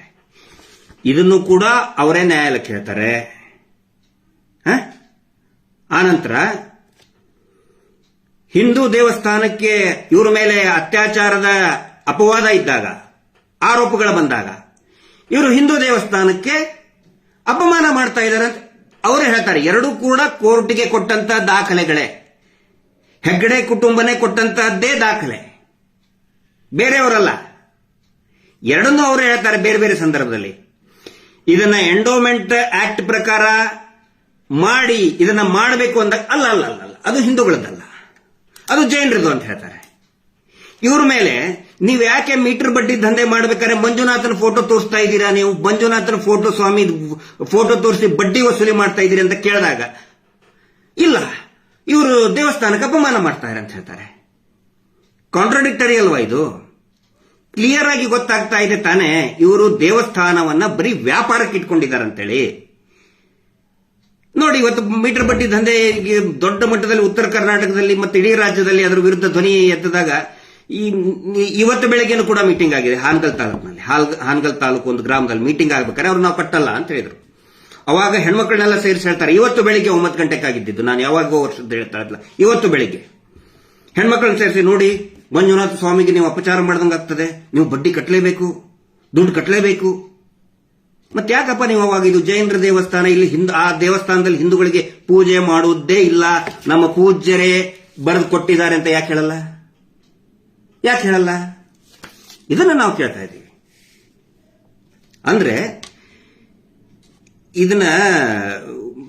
ಇದನ್ನು ಕೂಡ ಅವರೇ ನ್ಯಾಯಾಲಯಕ್ಕೆ ಹೇಳ್ತಾರೆ. ಆ ಆನಂತರ ಹಿಂದೂ ದೇವಸ್ಥಾನಕ್ಕೆ ಇವರ ಮೇಲೆ ಅತ್ಯಾಚಾರದ ಅಪವಾದ ಇದ್ದಾಗ, ಆರೋಪಗಳು ಬಂದಾಗ, ಇವರು ಹಿಂದೂ ದೇವಸ್ಥಾನಕ್ಕೆ ಅಪಮಾನ ಮಾಡ್ತಾ ಇದ್ದಾರೆ ಅಂತ ಅವರೇ ಹೇಳ್ತಾರೆ. ಎರಡೂ ಕೂಡ ಕೋರ್ಟ್ಗೆ ಕೊಟ್ಟಂತ ದಾಖಲೆಗಳೇ. ಹೆಗ್ಗಡೆ ಕುಟುಂಬನೇ ಕೊಟ್ಟಂತಹದ್ದೇ ದಾಖಲೆ. ಬೇರೆಯವರಲ್ಲ. ಎರಡನ್ನೂ ಅವರು ಹೇಳ್ತಾರೆ ಬೇರೆ ಬೇರೆ ಸಂದರ್ಭದಲ್ಲಿ. ಇದನ್ನ ಎಂಡೋಮೆಂಟ್ ಆಕ್ಟ್ ಪ್ರಕಾರ ಮಾಡಿ, ಇದನ್ನ ಮಾಡಬೇಕು ಅಂದಾಗ, ಅಲ್ಲ ಅಲ್ಲ ಅಲ್ಲ ಅಲ್ಲ. ಅದು ಹಿಂದೂಗಳದ್ದಲ್ಲ. ಅದು ಜೈನರದು ಅಂತ ಹೇಳ್ತಾರೆ. ಇವ್ರ ಮೇಲೆ ನೀವು ಯಾಕೆ ಮೀಟರ್ ಬಡ್ಡಿ ದಂಧೆ ಮಾಡ್ಬೇಕಾದ್ರೆ ಮಂಜುನಾಥನ ಫೋಟೋ ತೋರಿಸ್ತಾ ಇದ್ದೀರಾ? ನೀವು ಮಂಜುನಾಥನ ಫೋಟೋ ಸ್ವಾಮಿ ಫೋಟೋ ತೋರಿಸಿ ಬಡ್ಡಿ ವಸೂಲಿ ಮಾಡ್ತಾ ಇದ್ದೀರಿ ಅಂತ ಕೇಳಿದಾಗ, ಇಲ್ಲ, ಇವರು ದೇವಸ್ಥಾನಕ್ಕೆ ಅಪಮಾನ ಮಾಡ್ತಾರೆ ಅಂತ ಹೇಳ್ತಾರೆ. ಕಾಂಟ್ರಡಿಕ್ಟರಿ ಅಲ್ವಾ ಇದು? ಕ್ಲಿಯರ್ ಆಗಿ ಗೊತ್ತಾಗ್ತಾ ಇದೆ ತಾನೇ ಇವರು ದೇವಸ್ಥಾನವನ್ನ ಬರೀ ವ್ಯಾಪಾರಕ್ಕೆ ಇಟ್ಕೊಂಡಿದ್ದಾರೆ ಅಂತೇಳಿ. ನೋಡಿ, ಇವತ್ತು ಮೀಟರ್ ಬಟ್ಟಿ ದಂಧೆ ದೊಡ್ಡ ಮಟ್ಟದಲ್ಲಿ ಉತ್ತರ ಕರ್ನಾಟಕದಲ್ಲಿ ಮತ್ತೆ ಇಡೀ ರಾಜ್ಯದಲ್ಲಿ ಅದರ ವಿರುದ್ಧ ಧ್ವನಿ ಎತ್ತಿದಾಗ ಈ ಇವತ್ತು ಬೆಳಗ್ಗೆನೂ ಕೂಡ ಮೀಟಿಂಗ್ ಆಗಿದೆ. ಹಾನಗಲ್ ತಾಲೂಕಿನಲ್ಲಿ. ಹಾನಗಲ್ ತಾಲೂಕು ಒಂದು ಗ್ರಾಮದಲ್ಲಿ ಮೀಟಿಂಗ್ ಆಗ್ಬೇಕಾದ್ರೆ ಅವ್ರು ನಾವು ಕಟ್ಟಲ್ಲ ಅಂತ ಹೇಳಿದ್ರು. ಅವಾಗ ಹೆಣ್ಮಕ್ಳನ್ನೆಲ್ಲ ಸೇರಿಸಿ ಹೇಳ್ತಾರೆ, ಇವತ್ತು ಬೆಳಿಗ್ಗೆ ಒಂಬತ್ತು ಗಂಟೆಗೆ ಆಗಿದ್ದು ನಾನು ಯಾವಾಗೋ ವರ್ಷದ ಹೇಳ್ತಾ ಇದ್ಲ ಇವತ್ತು ಬೆಳಿಗ್ಗೆ. ಹೆಣ್ಮಕ್ಳನ್ನ ಸೇರಿಸಿ, ನೋಡಿ, ಮಂಜುನಾಥ ಸ್ವಾಮಿಗೆ ನೀವು ಅಪಚಾರ ಮಾಡ್ದಂಗಾಗ್ತದೆ. ನೀವು ಬಡ್ಡಿ ಕಟ್ಟಲೇಬೇಕು ದುಡ್ಡು ಕಟ್ಟಲೇಬೇಕು ಮತ್ತೆ ಯಾಕಪ್ಪ ನೀವು ಅವಾಗ ಇದು ಜೈನರ ದೇವಸ್ಥಾನ, ಇಲ್ಲಿ ಹಿಂದ್, ಆ ದೇವಸ್ಥಾನದಲ್ಲಿ ಹಿಂದೂಗಳಿಗೆ ಪೂಜೆ ಮಾಡುವುದೇ ಇಲ್ಲ. ನಮ್ಮ ಪೂಜ್ಯರೇ ಬರೆದು ಕೊಟ್ಟಿದ್ದಾರೆ ಅಂತ ಯಾಕೆ ಹೇಳಲ್ಲ? ಯಾಕೆ ಹೇಳಲ್ಲ? ಇದನ್ನ ನಾವು ಕೇಳ್ತಾ ಇದ್ದೀವಿ. ಅಂದ್ರೆ, ಇದನ್ನ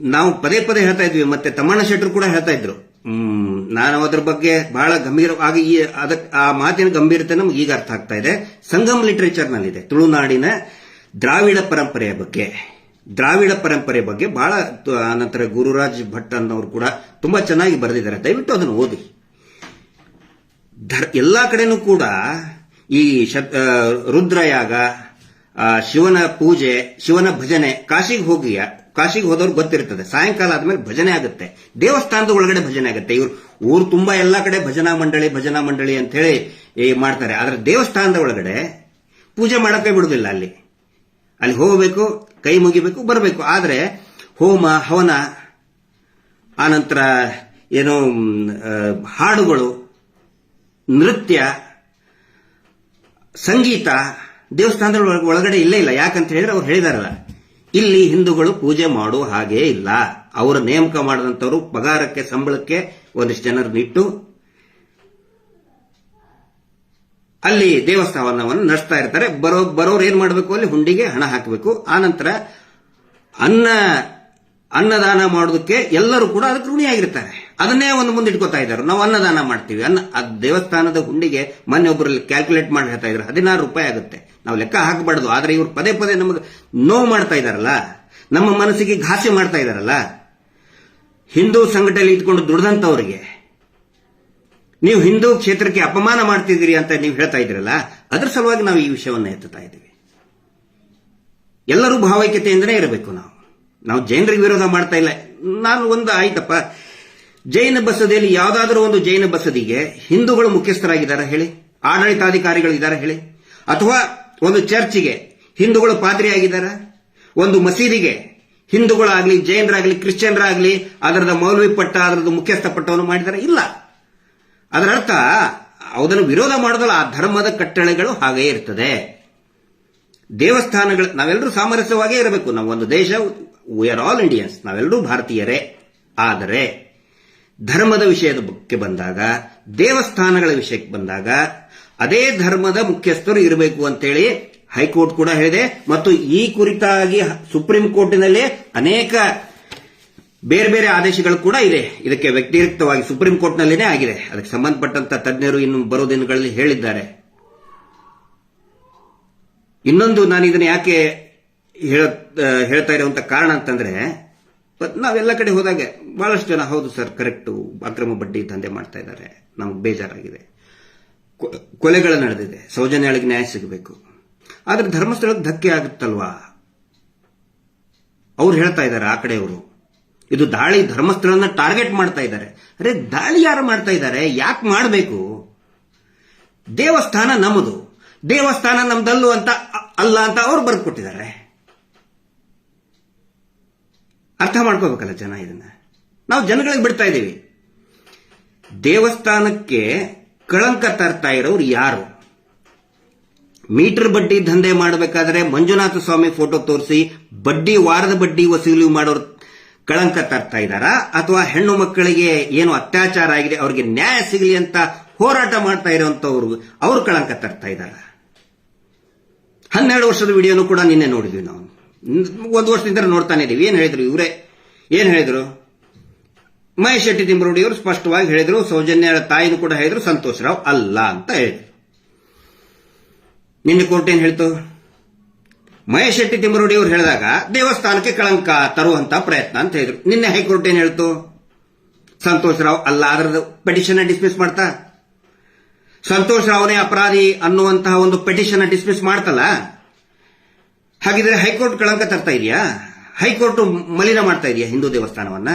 ನಾವು ಪದೇ ಪದೇ ಹೇಳ್ತಾ ಇದ್ವಿ, ಮತ್ತೆ ತಮ್ಮಣ್ಣ ಶೆಟ್ಟರು ಕೂಡ ಹೇಳ್ತಾ ಇದ್ರು. ಹ್ಮ್, ನಾನು ಅದ್ರ ಬಗ್ಗೆ ಬಹಳ ಗಂಭೀರವಾಗಿ ಈ ಅದಕ್, ಆ ಮಾತಿನ ಗಂಭೀರತೆ ನಮ್ಗೆ ಈಗ ಅರ್ಥ ಆಗ್ತಾ ಇದೆ. ಸಂಗಮ್ ಲಿಟರೇಚರ್ ನಲ್ಲಿದೆ ತುಳುನಾಡಿನ ದ್ರಾವಿಡ ಪರಂಪರೆಯ ಬಗ್ಗೆ, ದ್ರಾವಿಡ ಪರಂಪರೆ ಬಗ್ಗೆ ಬಹಳ ನಂತರ ಗುರುರಾಜ್ ಭಟ್ ಅನ್ನೋರು ಕೂಡ ತುಂಬಾ ಚೆನ್ನಾಗಿ ಬರೆದಿದ್ದಾರೆ. ದಯವಿಟ್ಟು ಅದನ್ನು ಓದಿ. ಧರ್, ಎಲ್ಲಾ ಕಡೆನೂ ಕೂಡ ಈ ಶತ್- ರುದ್ರಯಾಗ ಶಿವನ ಪೂಜೆ, ಶಿವನ ಭಜನೆ, ಕಾಶಿಗೆ ಹೋಗಿ, ಕಾಶಿಗೆ ಹೋದವ್ರು ಗೊತ್ತಿರ್ತದೆ. ಸಾಯಂಕಾಲ ಆದ್ಮೇಲೆ ಭಜನೆ ಆಗುತ್ತೆ. ದೇವಸ್ಥಾನದ ಒಳಗಡೆ ಭಜನೆ ಆಗುತ್ತೆ. ಇವರು, ಊರು ತುಂಬಾ ಎಲ್ಲಾ ಕಡೆ ಭಜನಾ ಮಂಡಳಿ ಭಜನಾ ಮಂಡಳಿ ಅಂತ ಹೇಳಿ ಮಾಡ್ತಾರೆ. ಆದ್ರೆ ದೇವಸ್ಥಾನದ ಒಳಗಡೆ ಪೂಜೆ ಮಾಡಕ್ಕೆ ಬಿಡುದಿಲ್ಲ ಅಲ್ಲಿ. ಅಲ್ಲಿ ಹೋಗಬೇಕು, ಕೈ ಮುಗಿಬೇಕು, ಬರಬೇಕು. ಆದರೆ ಹೋಮ, ಹವನ, ಆನಂತರ ಏನು ಹಾಡುಗಳು, ನೃತ್ಯ, ಸಂಗೀತ ದೇವಸ್ಥಾನದ ಒಳಗ- ಒಳಗಡೆ ಇಲ್ಲೇ ಇಲ್ಲ. ಯಾಕಂತ ಹೇಳಿದ್ರೆ ಅವ್ರು ಹೇಳಿದಾರಲ್ಲ, ಇಲ್ಲಿ ಹಿಂದೂಗಳು ಪೂಜೆ ಮಾಡುವ ಹಾಗೇ ಇಲ್ಲ. ಅವರ ನೇಮಕ ಮಾಡಿದಂಥವ್ರು ಪಗಾರಕ್ಕೆ, ಸಂಬಳಕ್ಕೆ ಒಂದಿಷ್ಟು ಜನರನ್ನಿಟ್ಟು ಅಲ್ಲಿ ದೇವಸ್ಥಾನವನ್ನು ನಡೆಸ್ತಾ ಇರ್ತಾರೆ. ಬರೋ, ಬರೋರು ಏನ್ ಮಾಡಬೇಕು? ಅಲ್ಲಿ ಹುಂಡಿಗೆ ಹಣ ಹಾಕಬೇಕು. ಆನಂತರ ಅನ್ನ, ಅನ್ನದಾನ ಮಾಡೋದಕ್ಕೆ ಎಲ್ಲರೂ ಕೂಡ ಅದಕ್ಕೆ ಋಣಿಯಾಗಿರ್ತಾರೆ. ಅದನ್ನೇ ಒಂದು ಮುಂದೆ ಇಟ್ಕೋತಾ ಇದ್ದಾರೆ. ನಾವು ಅನ್ನದಾನ ಮಾಡ್ತೀವಿ. ಅನ್ನ ದೇವಸ್ಥಾನದ ಹುಂಡಿಗೆ ಮೊನ್ನೆ ಒಬ್ಬರಲ್ಲಿ ಕ್ಯಾಲ್ಕುಲೇಟ್ ಮಾಡಿ ಹೇಳ್ತಾ ಇದ್ರು. ಹದಿನಾರು ರೂಪಾಯಿ ಆಗುತ್ತೆ. ನಾವು ಲೆಕ್ಕ ಹಾಕಬಾರ್ದು. ಆದ್ರೆ ಇವರು ಪದೇ ಪದೇ ನಮಗೆ ನೋವು ಮಾಡ್ತಾ ಇದಾರಲ್ಲ ನಮ್ಮ ಮನಸ್ಸಿಗೆ ಘಾಸಿ ಮಾಡ್ತಾ ಇದಾರಲ್ಲ ಹಿಂದೂ ಸಂಘಟನೆ ಇಟ್ಕೊಂಡು ದುಡ್ದಂತವರಿಗೆ ನೀವು ಹಿಂದೂ ಕ್ಷೇತ್ರಕ್ಕೆ ಅಪಮಾನ ಮಾಡ್ತಿದ್ದೀರಿ ಅಂತ ನೀವು ಹೇಳ್ತಾ ಇದ್ದೀರಲ್ಲ, ಅದ್ರ ಸಲುವಾಗಿ ನಾವು ಈ ವಿಷಯವನ್ನು ಎತ್ತುತ್ತಾ ಇದ್ದೀವಿ. ಎಲ್ಲರೂ ಭಾವೈಕ್ಯತೆಯಿಂದನೇ ಇರಬೇಕು ನಾವು. ನಾವು ಜೈನರಿಗೆ ವಿರೋಧ ಮಾಡ್ತಾ ಇಲ್ಲ. ನಾನು ಒಂದು ಆಯ್ತಪ್ಪ. ಜೈನ ಬಸದಿಯಲ್ಲಿ ಯಾವುದಾದ್ರೂ ಒಂದು ಜೈನ ಬಸದಿಗೆ ಹಿಂದೂಗಳು ಮುಖ್ಯಸ್ಥರಾಗಿದ್ದಾರೆ ಹೇಳಿ? ಆಡಳಿತಾಧಿಕಾರಿಗಳು ಇದ್ದಾರೆ ಹೇಳಿ? ಅಥವಾ ಒಂದು ಚರ್ಚಿಗೆ ಹಿಂದೂಗಳು ಪಾದ್ರಿಯಾಗಿದ್ದಾರೆ ಒಂದು ಮಸೀದಿಗೆ ಹಿಂದೂಗಳಾಗಲಿ, ಜೈನರಾಗಲಿ, ಕ್ರಿಶ್ಚಿಯನ್ರಾಗಲಿ, ಅದರದ ಮೌಲ್ವಿ ಪಟ್ಟ ಅದರದ್ದು ಮುಖ್ಯಸ್ಥ ಪಟ್ಟವನ್ನು ಮಾಡಿದ್ದಾರೆ ಇಲ್ಲ. ಅದರ ಅವುದನ್ನು ಅದನ್ನು ವಿರೋಧ ಮಾಡೋದಲ್ಲ, ಆ ಧರ್ಮದ ಕಟ್ಟಳೆಗಳು ಹಾಗೇ ಇರ್ತದೆ. ದೇವಸ್ಥಾನಗಳು, ನಾವೆಲ್ಲರೂ ಸಾಮರಸ್ಯವಾಗೇ ಇರಬೇಕು. ನಾವು ಒಂದು ದೇಶ ವಿ ಆರ್ ಆಲ್ ಇಂಡಿಯನ್ಸ್ ನಾವೆಲ್ಲರೂ ಭಾರತೀಯರೇ. ಆದರೆ, ಧರ್ಮದ ವಿಷಯದ ಬಗ್ಗೆ ಬಂದಾಗ, ದೇವಸ್ಥಾನಗಳ ವಿಷಯಕ್ಕೆ ಬಂದಾಗ, ಅದೇ ಧರ್ಮದ ಮುಖ್ಯಸ್ಥರು ಇರಬೇಕು ಅಂತೇಳಿ ಹೈಕೋರ್ಟ್ ಕೂಡ ಹೇಳಿದೆ. ಮತ್ತು ಈ ಕುರಿತಾಗಿ ಸುಪ್ರೀಂ ಕೋರ್ಟಿನಲ್ಲಿ ಅನೇಕ ಬೇರೆ ಬೇರೆ ಆದೇಶಗಳು ಕೂಡ ಇದೆ. ಇದಕ್ಕೆ ವ್ಯತಿರಿಕ್ತವಾಗಿ ಸುಪ್ರೀಂ ಕೋರ್ಟ್ನಲ್ಲಿನೇ ಆಗಿದೆ. ಅದಕ್ಕೆ ಸಂಬಂಧಪಟ್ಟಂತ ತಜ್ಞರು ಇನ್ನು ಬರೋ ದಿನಗಳಲ್ಲಿ ಹೇಳಿದ್ದಾರೆ. ಇನ್ನೊಂದು ನಾನು ಇದನ್ನ ಯಾಕೆ ಹೇಳ ಹೇಳ್ತಾ ಇರುವಂತ ಕಾರಣ ಅಂತಂದ್ರೆ ನಾವೆಲ್ಲ ಕಡೆ ಹೋದಾಗ ಬಹಳಷ್ಟು ಜನ, ಹೌದು ಸರ್, ಕರೆಕ್ಟು, ಅಕ್ರಮ ಬಡ್ಡಿ ದಂಧೆ ಮಾಡ್ತಾ ಇದ್ದಾರೆ. ನಮ್ಗೆ ಬೇಜಾರಾಗಿದೆ. ಕೊಲೆಗಳು ನಡೆದಿದೆ. ಸೌಜನ್ಯಾಳಿಗೆ ನ್ಯಾಯ ಸಿಗಬೇಕು. ಆದ್ರೆ ಧರ್ಮಸ್ಥಳಕ್ಕೆ ಧಕ್ಕೆ ಆಗುತ್ತಲ್ವಾ? ಅವ್ರು ಹೇಳ್ತಾ ಇದ್ದಾರೆ, ಆ ಕಡೆಯವರು ಇದು ದಾಳಿ ಧರ್ಮಸ್ಥಳನ ಟಾರ್ಗೆಟ್ ಮಾಡ್ತಾ ಇದ್ದಾರೆ. ಅರೆ, ದಾಳಿ ಯಾರು ಮಾಡ್ತಾ ಇದ್ದಾರೆ? ಯಾಕೆ ಮಾಡಬೇಕು? ದೇವಸ್ಥಾನ ನಮ್ಮದು. ದೇವಸ್ಥಾನ ನಮ್ದಲ್ಲು ಅಂತ ಅಲ್ಲ ಅಂತ ಅವ್ರು ಬರ್ಕೊಟ್ಟಿದ್ದಾರೆ ಕೊಟ್ಟಿದ್ದಾರೆ ಅರ್ಥ ಮಾಡ್ಕೋಬೇಕಲ್ಲ ಜನ ಇದನ್ನ? ನಾವು ಜನಗಳಿಗೆ ಬಿಡ್ತಾ ಇದ್ದೀವಿ ದೇವಸ್ಥಾನಕ್ಕೆ ಕಳಂಕ ತರ್ತಾ ಇರೋರು ಯಾರು? ಮೀಟರ್ ಬಡ್ಡಿ ದಂಧೆ ಮಾಡಬೇಕಾದ್ರೆ ಮಂಜುನಾಥ ಸ್ವಾಮಿ ಫೋಟೋ ತೋರಿಸಿ ಬಡ್ಡಿ ವಾರದ ಬಡ್ಡಿ ವಸೂಲಿ ಮಾಡೋರು ಕಳಂಕ ತರ್ತಾ ಇದ್ದಾರಾ? ಅಥವಾ ಹೆಣ್ಣು ಮಕ್ಕಳಿಗೆ ಏನು ಅತ್ಯಾಚಾರ ಆಗಿದೆ, ಅವರಿಗೆ ನ್ಯಾಯ ಸಿಗಲಿ ಅಂತ ಹೋರಾಟ ಮಾಡ್ತಾ ಇರುವಂತವ್ರು ಅವರು ಕಳಂಕ ತರ್ತಾ ಇದ್ದಾರ? ಹನ್ನೆರಡು ವರ್ಷದ ವಿಡಿಯೋನು ಕೂಡ ನಿನ್ನೆ ನೋಡಿದ್ವಿ ನಾವು. ಒಂದು ವರ್ಷದಿಂದ ನೋಡ್ತಾನೆ ಇದೀವಿ. ಏನ್ ಹೇಳಿದ್ರು ಇವರೇ? ಏನ್ ಹೇಳಿದ್ರು? ಮಹೇಶ್ ಶೆಟ್ಟಿ ತಿಂಬರುಡಿ ಅವರು ಸ್ಪಷ್ಟವಾಗಿ ಹೇಳಿದ್ರು, ಸೌಜನ್ಯ ತಾಯಿನೂ ಕೂಡ ಹೇಳಿದ್ರು, ಸಂತೋಷ್ ರಾವ್ ಅಲ್ಲ ಅಂತ ಹೇಳಿದ್ರು. ನಿನ್ನೆ ಕೋರ್ಟ್ ಏನ್ ಹೇಳ್ತು? ಮಹೇಶ್ ಶೆಟ್ಟಿ ತಿಮ್ಮರುಡಿ ಅವರು ಹೇಳಿದಾಗ, ದೇವಸ್ಥಾನಕ್ಕೆ ಕಳಂಕ ತರುವಂತ ಪ್ರಯತ್ನ ಅಂತ ಹೇಳಿದ್ರು. ನಿನ್ನೆ ಹೈಕೋರ್ಟ್ ಏನ್ ಹೇಳ್ತು? ಸಂತೋಷ್ ರಾವ್ ಅಲ್ಲ ಅದರ ಪೆಟಿಷನ್ ಡಿಸ್ಮಿಸ್ ಮಾಡ್ತಾ? ಸಂತೋಷ್ ರಾವ್ನೇ ಅಪರಾಧಿ ಅನ್ನುವಂತಹ ಒಂದು ಪೆಟಿಷನ್ ಡಿಸ್ಮಿಸ್ ಮಾಡ್ತಲ್ಲ? ಹಾಗಿದ್ರೆ ಹೈಕೋರ್ಟ್ ಕಳಂಕ ತರ್ತಾ ಇದೆಯಾ? ಹೈಕೋರ್ಟ್ ಮಲಿನ ಮಾಡ್ತಾ ಇದೆಯಾ ಹಿಂದೂ ದೇವಸ್ಥಾನವನ್ನ?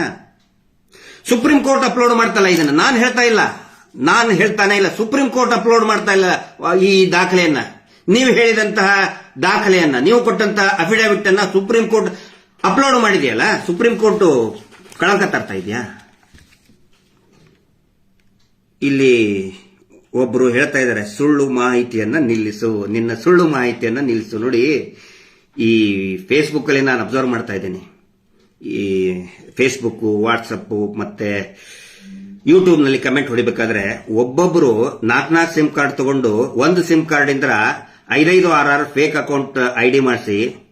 ಸುಪ್ರೀಂ ಕೋರ್ಟ್ ಅಪ್ಲೋಡ್ ಮಾಡ್ತಲ್ಲ ಇದನ್ನ? ನಾನು ಹೇಳ್ತಾ ಇಲ್ಲ. ನಾನು ಹೇಳ್ತಾನೆ ಇಲ್ಲ. ಸುಪ್ರೀಂ ಕೋರ್ಟ್ ಅಪ್ಲೋಡ್ ಮಾಡ್ತಾ ಇಲ್ಲ ಈ ದಾಖಲೆಯನ್ನ. ನೀವು ಹೇಳಿದಂತಹ ದಾಖಲೆಯನ್ನ, ನೀವು ಕೊಟ್ಟಂತಹ ಅಫಿಡವಿಟ್ ಅನ್ನ ಸುಪ್ರೀಂ ಕೋರ್ಟ್ ಅಪ್ಲೋಡ್ ಮಾಡಿದೆಯಲ್ಲ ಸುಪ್ರೀಂ ಕೋರ್ಟ್ ಕಳಂಕ ತರ್ತಾ ಇದೆಯಾ? ಇಲ್ಲಿ ಒಬ್ರು ಹೇಳ್ತಾ ಇದ್ದಾರೆ, ಸುಳ್ಳು ಮಾಹಿತಿಯನ್ನ ನಿಲ್ಲಿಸು, ನಿನ್ನ ಸುಳ್ಳು ಮಾಹಿತಿಯನ್ನ ನಿಲ್ಲಿಸು ನೋಡಿ. ಈ ಫೇಸ್ಬುಕ್ ಅಲ್ಲಿ ನಾನು ಅಬ್ಸರ್ವ್ ಮಾಡ್ತಾ ಇದ್ದೀನಿ. ಈ ಫೇಸ್ಬುಕ್ ವಾಟ್ಸಪ್ ಮತ್ತೆ ಯೂಟ್ಯೂಬ್ನಲ್ಲಿ ಕಮೆಂಟ್ ಹೊಡಿಬೇಕಾದ್ರೆ ಒಬ್ಬೊಬ್ರು ನಾಲ್ಕು ನಾಲ್ಕು ಸಿಮ್ ಕಾರ್ಡ್ ತಗೊಂಡು ಒಂದು ಸಿಮ್ ಕಾರ್ಡ್ ಇಂದ ಐದೈದು ಆರಾರು ಫೇಕ್ ಅಕೌಂಟ್ ಐ ಡಿ ಮಾಡಿಸಿ.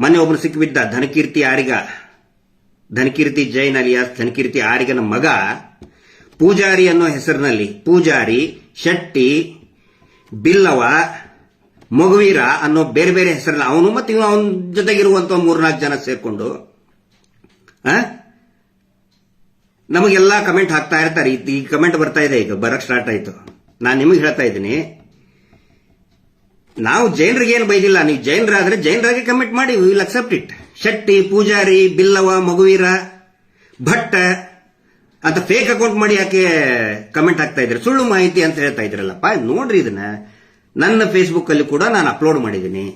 ಮೊನ್ನೆ ಒಬ್ರು ಸಿಕ್ಕಿಬಿದ್ದ ಧನಕೀರ್ತಿ ಆರಿಗ. ಧನಕೀರ್ತಿ ಜೈನ್ ಅಲಿಯಾಸ್, ಧನಕೀರ್ತಿ ಆರಿಗನ ಮಗ. ಪೂಜಾರಿ ಅನ್ನೋ ಹೆಸರಿನಲ್ಲಿ. ಪೂಜಾರಿ, ಶೆಟ್ಟಿ, ಬಿಲ್ಲವ, ಮಗುವೀರ ಅನ್ನೋ ಬೇರೆ ಬೇರೆ ಹೆಸರಿನ ಅವನು ಮತ್ತೆ ಅವನ ಮೂರು ಮೂರ್ನಾಲ್ಕು ಜನ ಸೇರಿಕೊಂಡು? ನಮಗೆಲ್ಲ ಕಮೆಂಟ್ ಹಾಕ್ತಾ ಇರ್ತಾರೆ. ಈ- ಕಮೆಂಟ್ ಬರ್ತಾ ಇದೆ ಈಗ. ಬರಕ್ ಸ್ಟಾರ್ಟ್ ಆಯ್ತು. ನಾನು ನಿಮಗೆ ಹೇಳ್ತಾ ಇದ್ದೀನಿ. ನಾವು ಜೈನರಿಗೆ ಏನು ಬೈದಿಲ್ಲ, ನೀವು ಜೈನರಾದ್ರೆ ಜೈನರಾಗೆ ಕಮೆಂಟ್ ಮಾಡಿ will accept it Shetty, Poojary, Billava, Mogaveera, Bhatta ಅಂತ ಫೇಕ್ ಅಕೌಂಟ್ ಮಾಡಿ ಯಾಕೆ ಕಮೆಂಟ್ ಆಗ್ತಾ ಇದ್ರೆ? ಸುಳ್ಳು ಮಾಹಿತಿ ಅಂತ ಹೇಳ್ತಾ ಇದ್ರಲ್ಲಪ್ಪ, ನೋಡ್ರಿ ಇದನ್ನ. ನನ್ನ ಫೇಸ್ಬುಕ್ ಅಲ್ಲಿ ಕೂಡ ನಾನು ಅಪ್ಲೋಡ್ ಮಾಡಿದ್ದೀನಿ.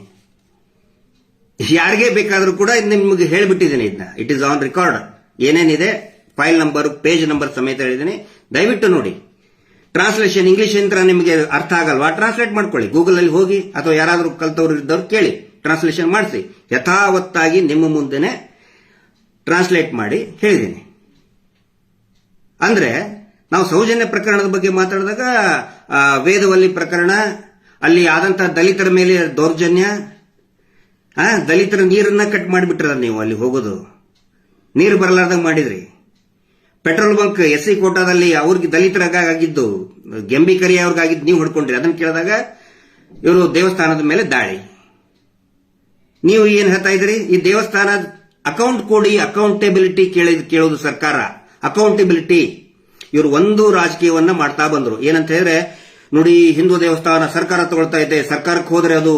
ಯಾರಿಗೆ ಬೇಕಾದರೂ ಕೂಡ ನಿಮ್ಗೆ ಹೇಳ್ಬಿಟ್ಟಿದ್ದೀನಿ ಇದನ್ನ. ಇಟ್ ಇಸ್ ಆನ್ ರೆಕಾರ್ಡ್ ಏನೇನಿದೆ? ಫೈಲ್ ನಂಬರ್ ಪೇಜ್ ನಂಬರ್ ಸಮೇತ ಹೇಳಿದ್ದೀನಿ. ದಯವಿಟ್ಟು ನೋಡಿ. ಟ್ರಾನ್ಸ್ಲೇಷನ್ ಇಂಗ್ಲಿಷ್ ಯಂತ್ರ ನಿಮಗೆ ಅರ್ಥ ಆಗಲ್ವಾ? ಟ್ರಾನ್ಸ್ಲೇಟ್ ಮಾಡ್ಕೊಳ್ಳಿ. ಗೂಗಲ್ ಅಲ್ಲಿ ಹೋಗಿ ಅಥವಾ ಯಾರಾದರೂ ಕಲ್ತವ್ರು ಇದ್ದವ್ರು ಕೇಳಿ. ಟ್ರಾನ್ಸ್ಲೇಷನ್ ಮಾಡಿಸಿ. ಯಥಾವತ್ತಾಗಿ ನಿಮ್ಮ ಮುಂದೆನೆ ಟ್ರಾನ್ಸ್ಲೇಟ್ ಮಾಡಿ ಹೇಳಿದ್ದೀನಿ. ಅಂದ್ರೆ, ನಾವು ಸೌಜನ್ಯ ಪ್ರಕರಣದ ಬಗ್ಗೆ ಮಾತಾಡಿದಾಗ ವೇದವಲ್ಲಿ ಪ್ರಕರಣ, ಅಲ್ಲಿ ಆದಂತಹ ದಲಿತರ ಮೇಲೆ ದೌರ್ಜನ್ಯ ದಲಿತರ ನೀರನ್ನ ಕಟ್ ಮಾಡಿಬಿಟ್ರ ನೀವು ಅಲ್ಲಿ ಹೋಗೋದು. ನೀರು ಬರಲಾರ್ದಂಗೆ ಮಾಡಿದ್ರಿ. ಪೆಟ್ರೋಲ್ ಬಂಕ್ ಎಸ್ ಸಿ ಕೋಟಾದಲ್ಲಿ ಅವ್ರಿಗೆ ದಲಿತರಾಗಿದ್ದು ಗೆಂಬಿ ಕರಿ ಅವ್ರಿಗಾಗಿದ್ದು ನೀವು ಹೊಡ್ಕೊಂಡ್ರಿ. ಅದನ್ನು ಕೇಳಿದಾಗ ಇವರು ದೇವಸ್ಥಾನದ ಮೇಲೆ ದಾಳಿ. ನೀವು ಏನ್ ಹೇಳ್ತಾ ಇದ್ರಿ ಈ ದೇವಸ್ಥಾನ ಅಕೌಂಟ್ ಕೊಡಿ ಅಕೌಂಟೆಬಿಲಿಟಿ ಕೇಳಿದ್ ಕೇಳೋದು ಸರ್ಕಾರ. ಅಕೌಂಟೆಬಿಲಿಟಿ ಇವರು ಒಂದು ರಾಜಕೀಯವನ್ನ ಮಾಡ್ತಾ ಬಂದ್ರು. ಏನಂತ ಹೇಳಿದ್ರೆ, ನೋಡಿ, ಹಿಂದೂ ದೇವಸ್ಥಾನ ಸರ್ಕಾರ ತಗೊಳ್ತಾ ಇದೆ. ಸರ್ಕಾರಕ್ಕೆ ಹೋದ್ರೆ ಅದು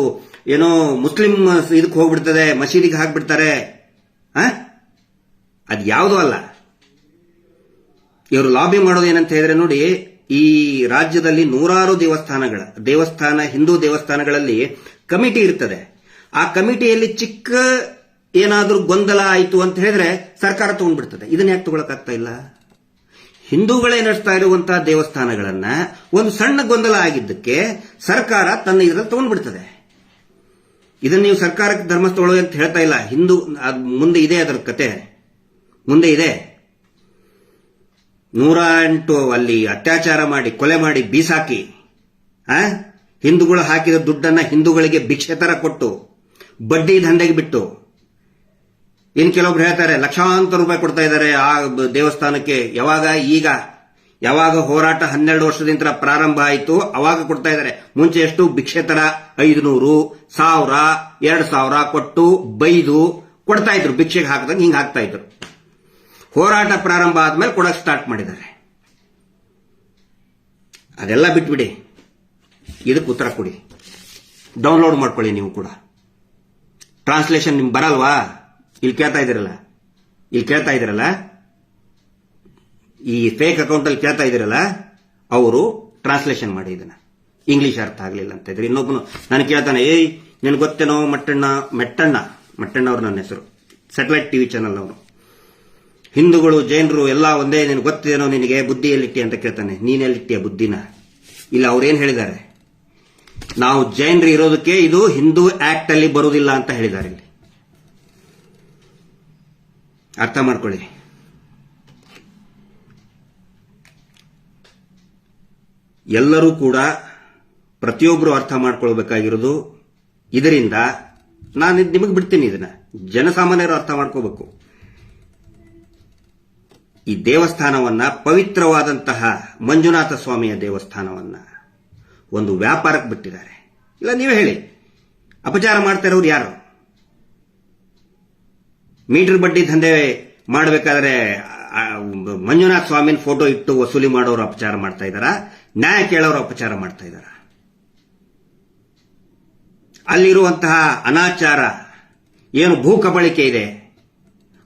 ಏನೋ ಮುಸ್ಲಿಂ ಇದಕ್ಕೆ ಹೋಗ್ಬಿಡ್ತದೆ, ಮಸೀದಿಗೆ ಹಾಕ್ಬಿಡ್ತಾರೆ? ಅದ್ ಯಾವುದೂ ಅಲ್ಲ. ಇವರು ಲಾಬಿ ಮಾಡೋದು ಏನಂತ ಹೇಳಿದ್ರೆ ನೋಡಿ, ಈ ರಾಜ್ಯದಲ್ಲಿ ನೂರಾರು ದೇವಸ್ಥಾನಗಳ, ದೇವಸ್ಥಾನ, ಹಿಂದೂ ದೇವಸ್ಥಾನಗಳಲ್ಲಿ ಕಮಿಟಿ ಇರ್ತದೆ. ಆ ಕಮಿಟಿಯಲ್ಲಿ ಚಿಕ್ಕ ಏನಾದರೂ ಗೊಂದಲ ಆಯಿತು ಅಂತ ಹೇಳಿದ್ರೆ ಸರ್ಕಾರ ತಗೊಂಡ್ಬಿಡ್ತದೆ. ಇದನ್ನ ಯಾಕೆ ತಗೊಳಕಾಗ್ತಾ ಇಲ್ಲ? ಹಿಂದೂಗಳೇ ನಡೆಸ್ತಾ ಇರುವಂತಹ ದೇವಸ್ಥಾನಗಳನ್ನ ಒಂದು ಸಣ್ಣ ಗೊಂದಲ ಆಗಿದ್ದಕ್ಕೆ ಸರ್ಕಾರ ತನ್ನ ಇದರಲ್ಲಿ ತಗೊಂಡ್ಬಿಡ್ತದೆ. ಇದನ್ನ ನೀವು ಸರ್ಕಾರಕ್ಕೆ ಧರ್ಮಸ್ಥಳ ಅಂತ ಹೇಳ್ತಾ ಇಲ್ಲ. ಹಿಂದೂ ಮುಂದೆ ಇದೆ ಅದರ ಕತೆ. ಮುಂದೆ ಇದೆ. ನೂರ ಎಂಟು ಅಲ್ಲಿ ಅತ್ಯಾಚಾರ ಮಾಡಿ, ಕೊಲೆ ಮಾಡಿ ಬೀಸಾಕಿ, ಆ? ಹಿಂದೂಗಳು ಹಾಕಿದ ದುಡ್ಡನ್ನ ಹಿಂದೂಗಳಿಗೆ ಭಿಕ್ಷೆ ತರ ಕೊಟ್ಟು, ಬಡ್ಡಿ ದಂಧೆಗೆ ಬಿಟ್ಟು. ಇನ್ ಕೆಲವೊಬ್ರು ಹೇಳ್ತಾರೆ, ಲಕ್ಷಾಂತರ ರೂಪಾಯಿ ಕೊಡ್ತಾ ಇದ್ದಾರೆ ಆ ದೇವಸ್ಥಾನಕ್ಕೆ. ಯಾವಾಗ? ಈಗ. ಯಾವಾಗ ಹೋರಾಟ ಹನ್ನೆರಡು ವರ್ಷದಿಂದ ಪ್ರಾರಂಭ ಆಯಿತು, ಅವಾಗ ಕೊಡ್ತಾ ಇದ್ದಾರೆ. ಮುಂಚೆ ಎಷ್ಟು? ಭಿಕ್ಷೆ ತರ ಐದುನೂರು, ಸಾವಿರ, ಎರಡು ಸಾವಿರ ಕೊಟ್ಟು ಬೈದು ಕೊಡ್ತಾ ಇದ್ರು, ಭಿಕ್ಷೆಗೆ ಹಾಕಿದಂಗೆ ಹಿಂಗೆ ಹಾಕ್ತಾ ಇದ್ರು. ಹೋರಾಟ ಪ್ರಾರಂಭ ಆದ್ಮೇಲೆ ಕೊಡಕ್ ಸ್ಟಾರ್ಟ್ ಮಾಡಿದ್ದಾರೆ. ಅದೆಲ್ಲ ಬಿಟ್ಬಿಡಿ. ಇದಕ್ಕೆ ಉತ್ತರ ಕೊಡಿ. ಡೌನ್ಲೋಡ್ ಮಾಡ್ಕೊಳ್ಳಿ ನೀವು ಕೂಡ. ಟ್ರಾನ್ಸ್ಲೇಷನ್ ನಿಮ್ಗೆ ಬರಲ್ವಾ? ಇಲ್ಲಿ ಕೇಳ್ತಾ ಇದ್ದೀರಲ್ಲ? ಇಲ್ಲಿ ಕೇಳ್ತಾ ಇದ್ದೀರಲ್ಲ? ಈ ಫೇಕ್ ಅಕೌಂಟ್ ಅಲ್ಲಿ ಕೇಳ್ತಾ ಇದ್ದೀರಲ್ಲ? ಅವರು ಟ್ರಾನ್ಸ್ಲೇಷನ್ ಮಾಡಿ ಇದನ್ನ. ಇಂಗ್ಲಿಷ್ ಅರ್ಥ ಆಗಲಿಲ್ಲ ಅಂತ ಇದ್ರೆ ಇನ್ನೊಬ್ಬನು ನಾನು ಕೇಳ್ತಾನೆ, ಏಯ್ ನಿನ್ ಗೊತ್ತೇನೋ ಮಟ್ಟಣ್ಣ, ಮೆಟ್ಟಣ್ಣ? ಮಟ್ಟಣ್ಣ ಅವ್ರು ನನ್ನ ಹೆಸರು. ಸ್ಯಾಟಲೈಟ್ ಟಿವಿ ಚಾನಲ್ ಅವನು ಹಿಂದೂಗಳು, ಜೈನರು ಎಲ್ಲ ಒಂದೇ ನಿನಗೆ ಗೊತ್ತೇನೋ ನಿನಗೆ ಬುದ್ಧಿ ಎಲ್ಲಿಟ್ಟಿ ಅಂತ ಕೇಳ್ತಾನೆ. ನೀನೆಲ್ಲಿಟ್ಟಿಯ ಬುದ್ಧಿನ? ಇಲ್ಲ, ಅವ್ರೇನ್ ಹೇಳಿದ್ದಾರೆ? ನಾವು ಜೈನರು ಇರೋದಕ್ಕೆ ಇದು ಹಿಂದೂ ಆಕ್ಟ್ ಅಲ್ಲಿ ಬರುವುದಿಲ್ಲ ಅಂತ ಹೇಳಿದ್ದಾರೆ ಇಲ್ಲಿ. ಅರ್ಥ ಮಾಡ್ಕೊಳ್ಳಿ. ಎಲ್ಲರೂ ಕೂಡ ಪ್ರತಿಯೊಬ್ಬರು ಅರ್ಥ ಮಾಡ್ಕೊಳ್ಬೇಕಾಗಿರೋದು ಇದರಿಂದ ನಾನು ನಿಮಗೆ ಬಿಡ್ತೀನಿ ಇದನ್ನ. ಜನಸಾಮಾನ್ಯರು ಅರ್ಥ ಮಾಡ್ಕೋಬೇಕು. ಈ ದೇವಸ್ಥಾನವನ್ನ ಪವಿತ್ರವಾದಂತಹ ಮಂಜುನಾಥ ಸ್ವಾಮಿಯ ದೇವಸ್ಥಾನವನ್ನ ಒಂದು ವ್ಯಾಪಾರಕ್ಕೆ ಬಿಟ್ಟಿದ್ದಾರೆ. ಇಲ್ಲ, ನೀವೇ ಹೇಳಿ. ಅಪಚಾರ ಮಾಡ್ತಾ ಇರೋರು ಯಾರು? ಮೀಟರ್ ಬಡ್ಡಿ ದಂಧೆ ಮಾಡಬೇಕಾದ್ರೆ ಮಂಜುನಾಥ ಸ್ವಾಮಿನ ಫೋಟೋ ಇಟ್ಟು ವಸೂಲಿ ಮಾಡೋರು ಅಪಚಾರ ಮಾಡ್ತಾ ಇದ್ದಾರಾ? ನ್ಯಾಯ ಕೇಳೋರು ಅಪಚಾರ ಮಾಡ್ತಾ ಇದ್ದಾರ? ಅಲ್ಲಿರುವಂತಹ ಅನಾಚಾರ, ಏನು ಭೂ ಕಬಳಿಕೆ ಇದೆ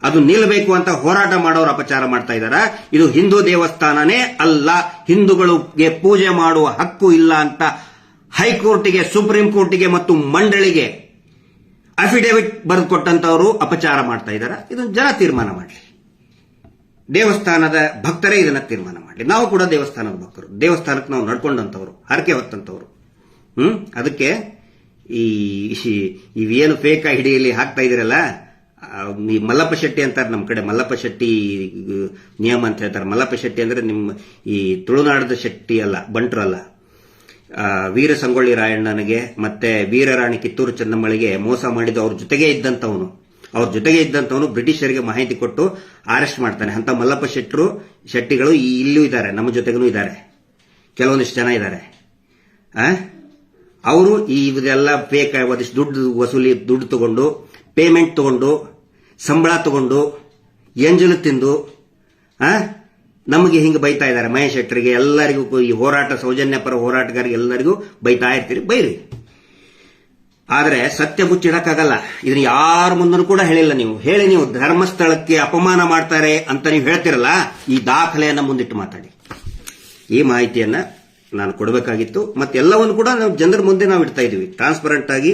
ಅದು ನಿಲ್ಲಬೇಕು ಅಂತ ಹೋರಾಟ ಮಾಡೋರು ಅಪಚಾರ ಮಾಡ್ತಾ ಇದ್ದಾರೆ? ಇದು ಹಿಂದೂ ದೇವಸ್ಥಾನನೇ ಅಲ್ಲ. ಹಿಂದೂಗಳಿಗೆ ಪೂಜೆ ಮಾಡುವ ಹಕ್ಕು ಇಲ್ಲ ಅಂತ ಹೈಕೋರ್ಟಿಗೆ ಸುಪ್ರೀಂ ಕೋರ್ಟಿಗೆ ಮತ್ತು ಮಂಡಳಿಗೆ ಅಫಿಡೇವಿಟ್ ಬರೆದು ಕೊಟ್ಟಂತವರು ಅಪಚಾರ ಮಾಡ್ತಾ ಇದ್ದಾರೆ? ಇದನ್ನು ಜನ ತೀರ್ಮಾನ ಮಾಡಲಿ. ದೇವಸ್ಥಾನದ ಭಕ್ತರೇ ಇದನ್ನ ತೀರ್ಮಾನ ಮಾಡಲಿ. ನಾವು ಕೂಡ ದೇವಸ್ಥಾನದ ಭಕ್ತರು. ದೇವಸ್ಥಾನಕ್ಕೆ ನಾವು ನಡ್ಕೊಂಡಂತವ್ರು ಹರಕೆ ಹೊತ್ತಂತವರು ಹ್ಮ್? ಅದಕ್ಕೆ ಈ ಇವೇನು ಫೇಕ್ ಹಿಡಿಯಲ್ಲಿ ಹಾಕ್ತಾ ಇದಿರಲ್ಲ? ಆ, ಈ ಮಲ್ಲಪ್ಪ ಶೆಟ್ಟಿ ಅಂತಾರೆ ನಮ್ಮ ಕಡೆ. ಮಲ್ಲಪ್ಪ ಶೆಟ್ಟಿ ನಿಯಮ ಅಂತ ಹೇಳ್ತಾರೆ. ಮಲ್ಲಪ್ಪ ಶೆಟ್ಟಿ ಅಂದರೆ ನಿಮ್ಮ ಈ ತುಳುನಾಡದ ಶೆಟ್ಟಿ ಅಲ್ಲ ಬಂಟ್ರಲ್ಲ ವೀರ ಸಂಗೊಳ್ಳಿ ರಾಯಣ್ಣನಿಗೆ ಮತ್ತೆ ವೀರರಾಣಿ ಕಿತ್ತೂರು ಚೆನ್ನಮ್ಮಳಿಗೆ ಮೋಸ ಮಾಡಿದ್ದು ಅವ್ರ ಜೊತೆಗೆ ಇದ್ದಂಥವನು. ಅವ್ರ ಜೊತೆಗೆ ಇದ್ದಂಥವನು ಬ್ರಿಟಿಷರಿಗೆ ಮಾಹಿತಿ ಕೊಟ್ಟು ಅರೆಸ್ಟ್ ಮಾಡ್ತಾನೆ. ಅಂತ ಮಲ್ಲಪ್ಪ ಶೆಟ್ಟರು ಶೆಟ್ಟಿಗಳು ಇಲ್ಲೂ ಇದ್ದಾರೆ. ನಮ್ಮ ಜೊತೆಗೂ ಇದ್ದಾರೆ. ಕೆಲವೊಂದಿಷ್ಟು ಜನ ಇದ್ದಾರೆ. ಅವರು ಇದೆಲ್ಲ ಫೇಕ್ ಒಂದಿಷ್ಟು ದುಡ್ಡು ವಸೂಲಿ, ದುಡ್ಡು ತಗೊಂಡು ಪೇಮೆಂಟ್ ತಗೊಂಡು ಸಂಬಳ ತಗೊಂಡು, ಎಂಜಲು ತಿಂದು ನಮಗೆ ಹಿಂಗೆ ಬೈತಾ ಇದ್ದಾರೆ. ಮಹೇಶ್ ಶೆಟ್ಟರಿಗೆ ಎಲ್ಲರಿಗೂ ಈ ಹೋರಾಟ ಸೌಜನ್ಯ ಪರ ಹೋರಾಟಗಾರರಿಗೆ ಎಲ್ಲರಿಗೂ ಬೈತಾ ಇರ್ತೀರಿ, ಬೈರಿ. ಆದರೆ ಸತ್ಯ ಮುಚ್ಚಿಡಕ್ಕಾಗಲ್ಲ. ಇದನ್ನ ಯಾರ ಮುಂದೂ ಕೂಡ ಹೇಳಿಲ್ಲ ನೀವು. ಹೇಳಿ ನೀವು, ಧರ್ಮಸ್ಥಳಕ್ಕೆ ಅಪಮಾನ ಮಾಡ್ತಾರೆ ಅಂತ ನೀವು ಹೇಳ್ತಿರಲ್ಲ, ಈ ದಾಖಲೆಯನ್ನ ಮುಂದಿಟ್ಟು ಮಾತಾಡಿ. ಈ ಮಾಹಿತಿಯನ್ನ ನಾನು ಕೊಡಬೇಕಾಗಿತ್ತು. ಮತ್ತೆಲ್ಲವನ್ನು ಕೂಡ ನಾವು ಜನರ ಮುಂದೆ ನಾವು ಇಡ್ತಾ ಇದೀವಿ ಟ್ರಾನ್ಸ್ಪರೆಂಟ್ ಆಗಿ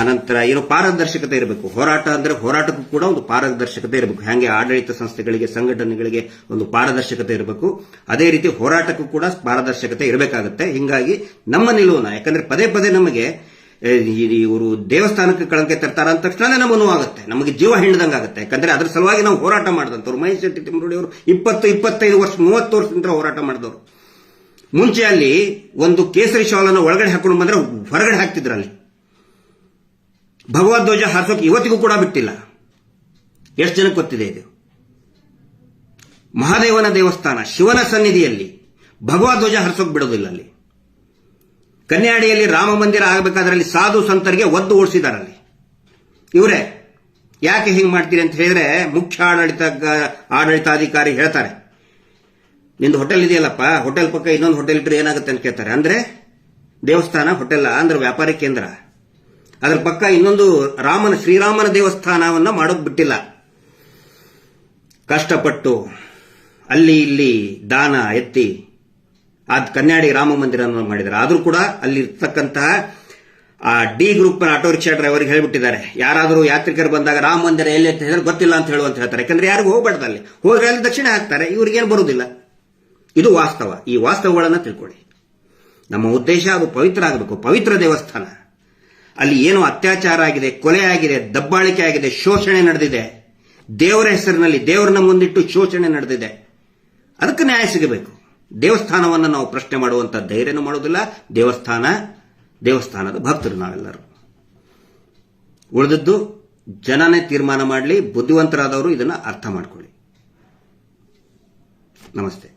ಆನಂತರ ಏನು ಪಾರದರ್ಶಕತೆ ಇರಬೇಕು. ಹೋರಾಟ ಅಂದ್ರೆ ಹೋರಾಟಕ್ಕೂ ಕೂಡ ಒಂದು ಪಾರದರ್ಶಕತೆ ಇರಬೇಕು. ಹಾಗೆ ಆಡಳಿತ ಸಂಸ್ಥೆಗಳಿಗೆ, ಸಂಘಟನೆಗಳಿಗೆ ಒಂದು ಪಾರದರ್ಶಕತೆ ಇರಬೇಕು. ಅದೇ ರೀತಿ ಹೋರಾಟಕ್ಕೂ ಕೂಡ ಪಾರದರ್ಶಕತೆ ಇರಬೇಕಾಗುತ್ತೆ. ಹಿಂಗಾಗಿ ನಮ್ಮ ನಿಲುವನ್ನ, ಯಾಕಂದ್ರೆ ಪದೇ ಪದೇ ನಮಗೆ ಇವರು ದೇವಸ್ಥಾನಕ್ಕೆ ಕಳಂಕ ತರ್ತಾರ ಅಂದ ತಕ್ಷಣ ನಮಗೂ ಆಗುತ್ತೆ. ನಮಗೆ ಜೀವ ಹಿಂಡ್ದಂಗಾಗುತ್ತೆ. ಯಾಕಂದ್ರೆ ಅದ್ರ ಸಲುವಾಗಿ ನಾವು ಹೋರಾಟ ಮಾಡಿದಂಥವ್ರು. ಮಹೇಶ್ ಶೆಟ್ಟಿ ತಿಮ್ಮರುಡಿ ಅವರು ಇಪ್ಪತ್ತು, ಇಪ್ಪತ್ತೈದು ವರ್ಷ, ಮೂವತ್ತು ವರ್ಷದಿಂದ ಹೋರಾಟ ಮಾಡಿದವರು. ಮುಂಚೆ ಅಲ್ಲಿ ಒಂದು ಕೇಸರಿ ಶಾಲನ್ನು ಒಳಗಡೆ ಹಾಕೊಂಡು ಬಂದ್ರೆ ಹೊರಗಡೆ ಹಾಕ್ತಿದ್ರು ಅಲ್ಲಿ. ಭಗವದ್ಧ್ವಜ ಹಾರಿಸೋಕೆ ಇವತ್ತಿಗೂ ಕೂಡ ಬಿಟ್ಟಿಲ್ಲ. ಎಷ್ಟು ಜನಕ್ಕೆ ಗೊತ್ತಿದೆ ಇದು? ಮಹಾದೇವನ ದೇವಸ್ಥಾನ, ಶಿವನ ಸನ್ನಿಧಿಯಲ್ಲಿ ಭಗವದ್ಧ್ವಜ ಹರಿಸೋಕೆ ಬಿಡೋದಿಲ್ಲ ಅಲ್ಲಿ. ಕನ್ಯಾಡಿಯಲ್ಲಿ ರಾಮ ಮಂದಿರ ಆಗಬೇಕಾದ್ರೆ ಅಲ್ಲಿ ಸಾಧು ಸಂತರಿಗೆ ಒದ್ದು ಓಡಿಸಿದಾರಲ್ಲಿ. ಇವರೇ, ಯಾಕೆ ಹಿಂಗೆ ಮಾಡ್ತೀರಿ ಅಂತ ಹೇಳಿದ್ರೆ ಮುಖ್ಯ ಆಡಳಿತ, ಆಡಳಿತಾಧಿಕಾರಿ ಹೇಳ್ತಾರೆ. ನಿಂದು ಹೋಟೆಲ್ ಇದೆಯಲ್ಲಪ್ಪ ಹೋಟೆಲ್ ಪಕ್ಕ ಇನ್ನೊಂದು ಹೋಟೆಲ್ ಇಟ್ಟರೆ ಏನಾಗುತ್ತೆ ಅಂತ ಕೇಳ್ತಾರೆ. ಅಂದ್ರೆ ದೇವಸ್ಥಾನ ಹೋಟೆಲ್ ಅಂದ್ರೆ ವ್ಯಾಪಾರಿ ಕೇಂದ್ರ. ಅದ್ರ ಪಕ್ಕ ಇನ್ನೊಂದು ರಾಮನ, ಶ್ರೀರಾಮನ ದೇವಸ್ಥಾನವನ್ನ ಮಾಡೋಕ್ ಬಿಟ್ಟಿಲ್ಲ. ಕಷ್ಟಪಟ್ಟು, ಅಲ್ಲಿ ಇಲ್ಲಿ ದಾನ ಎತ್ತಿ ಅದ್ ಕನ್ಯಾಡಿ ರಾಮ ಮಂದಿರ ಮಾಡಿದ್ದಾರೆ ಆದರೂ ಕೂಡ ಅಲ್ಲಿ ಇರ್ತಕ್ಕಂತಹ ಆ ಡಿ ಗ್ರೂಪ್ ಆಟೋ ರಿಕ್ಷಾ ಡ್ರೈವರ್ಗೆ ಹೇಳ್ಬಿಟ್ಟಿದ್ದಾರೆ. ಯಾರಾದರೂ ಯಾತ್ರಿಕರು ಬಂದಾಗ ರಾಮ ಮಂದಿರ ಎಲ್ಲಿ ಅಂತ ಹೇಳಿದ್ರೆ ಗೊತ್ತಿಲ್ಲ ಅಂತ ಹೇಳುವಂತ ಹೇಳ್ತಾರೆ. ಯಾಕಂದ್ರೆ ಯಾರಿಗೂ ಹೋಗ್ಬಾರ್ದು ಅಲ್ಲಿ. ಹೋದ್ರೆ ಅಲ್ಲಿ ದಕ್ಷಿಣ ಹಾಕ್ತಾರೆ ಇವ್ರಿಗೇನು ಬರುವುದಿಲ್ಲ ಇದು ವಾಸ್ತವ. ಈ ವಾಸ್ತವಗಳನ್ನ ತಿಳ್ಕೊಳ್ಳಿ. ನಮ್ಮ ಉದ್ದೇಶ ಅದು ಪವಿತ್ರ ಆಗಬೇಕು. ಪವಿತ್ರ ದೇವಸ್ಥಾನ. ಅಲ್ಲಿ ಏನು ಅತ್ಯಾಚಾರ ಆಗಿದೆ, ಕೊಲೆ ಆಗಿದೆ, ದಬ್ಬಾಳಿಕೆ ಆಗಿದೆ, ಶೋಷಣೆ ನಡೆದಿದೆ. ದೇವರ ಹೆಸರಿನಲ್ಲಿ ದೇವರನ್ನ ಮುಂದಿಟ್ಟು ಶೋಷಣೆ ನಡೆದಿದೆ. ಅದಕ್ಕೆ ನ್ಯಾಯ ಸಿಗಬೇಕು. ದೇವಸ್ಥಾನವನ್ನು ನಾವು ಪ್ರಶ್ನೆ ಮಾಡುವಂತ ಧೈರ್ಯನೂ ಮಾಡೋದಿಲ್ಲ. ದೇವಸ್ಥಾನ, ದೇವಸ್ಥಾನದ ಭಕ್ತರು ನಾವೆಲ್ಲರೂ. ಉಳಿದದ್ದು ಜನನೇ ತೀರ್ಮಾನ ಮಾಡಲಿ, ಬುದ್ಧಿವಂತರಾದವರು ಇದನ್ನು ಅರ್ಥ ಮಾಡ್ಕೊಳ್ಳಿ. ನಮಸ್ತೆ.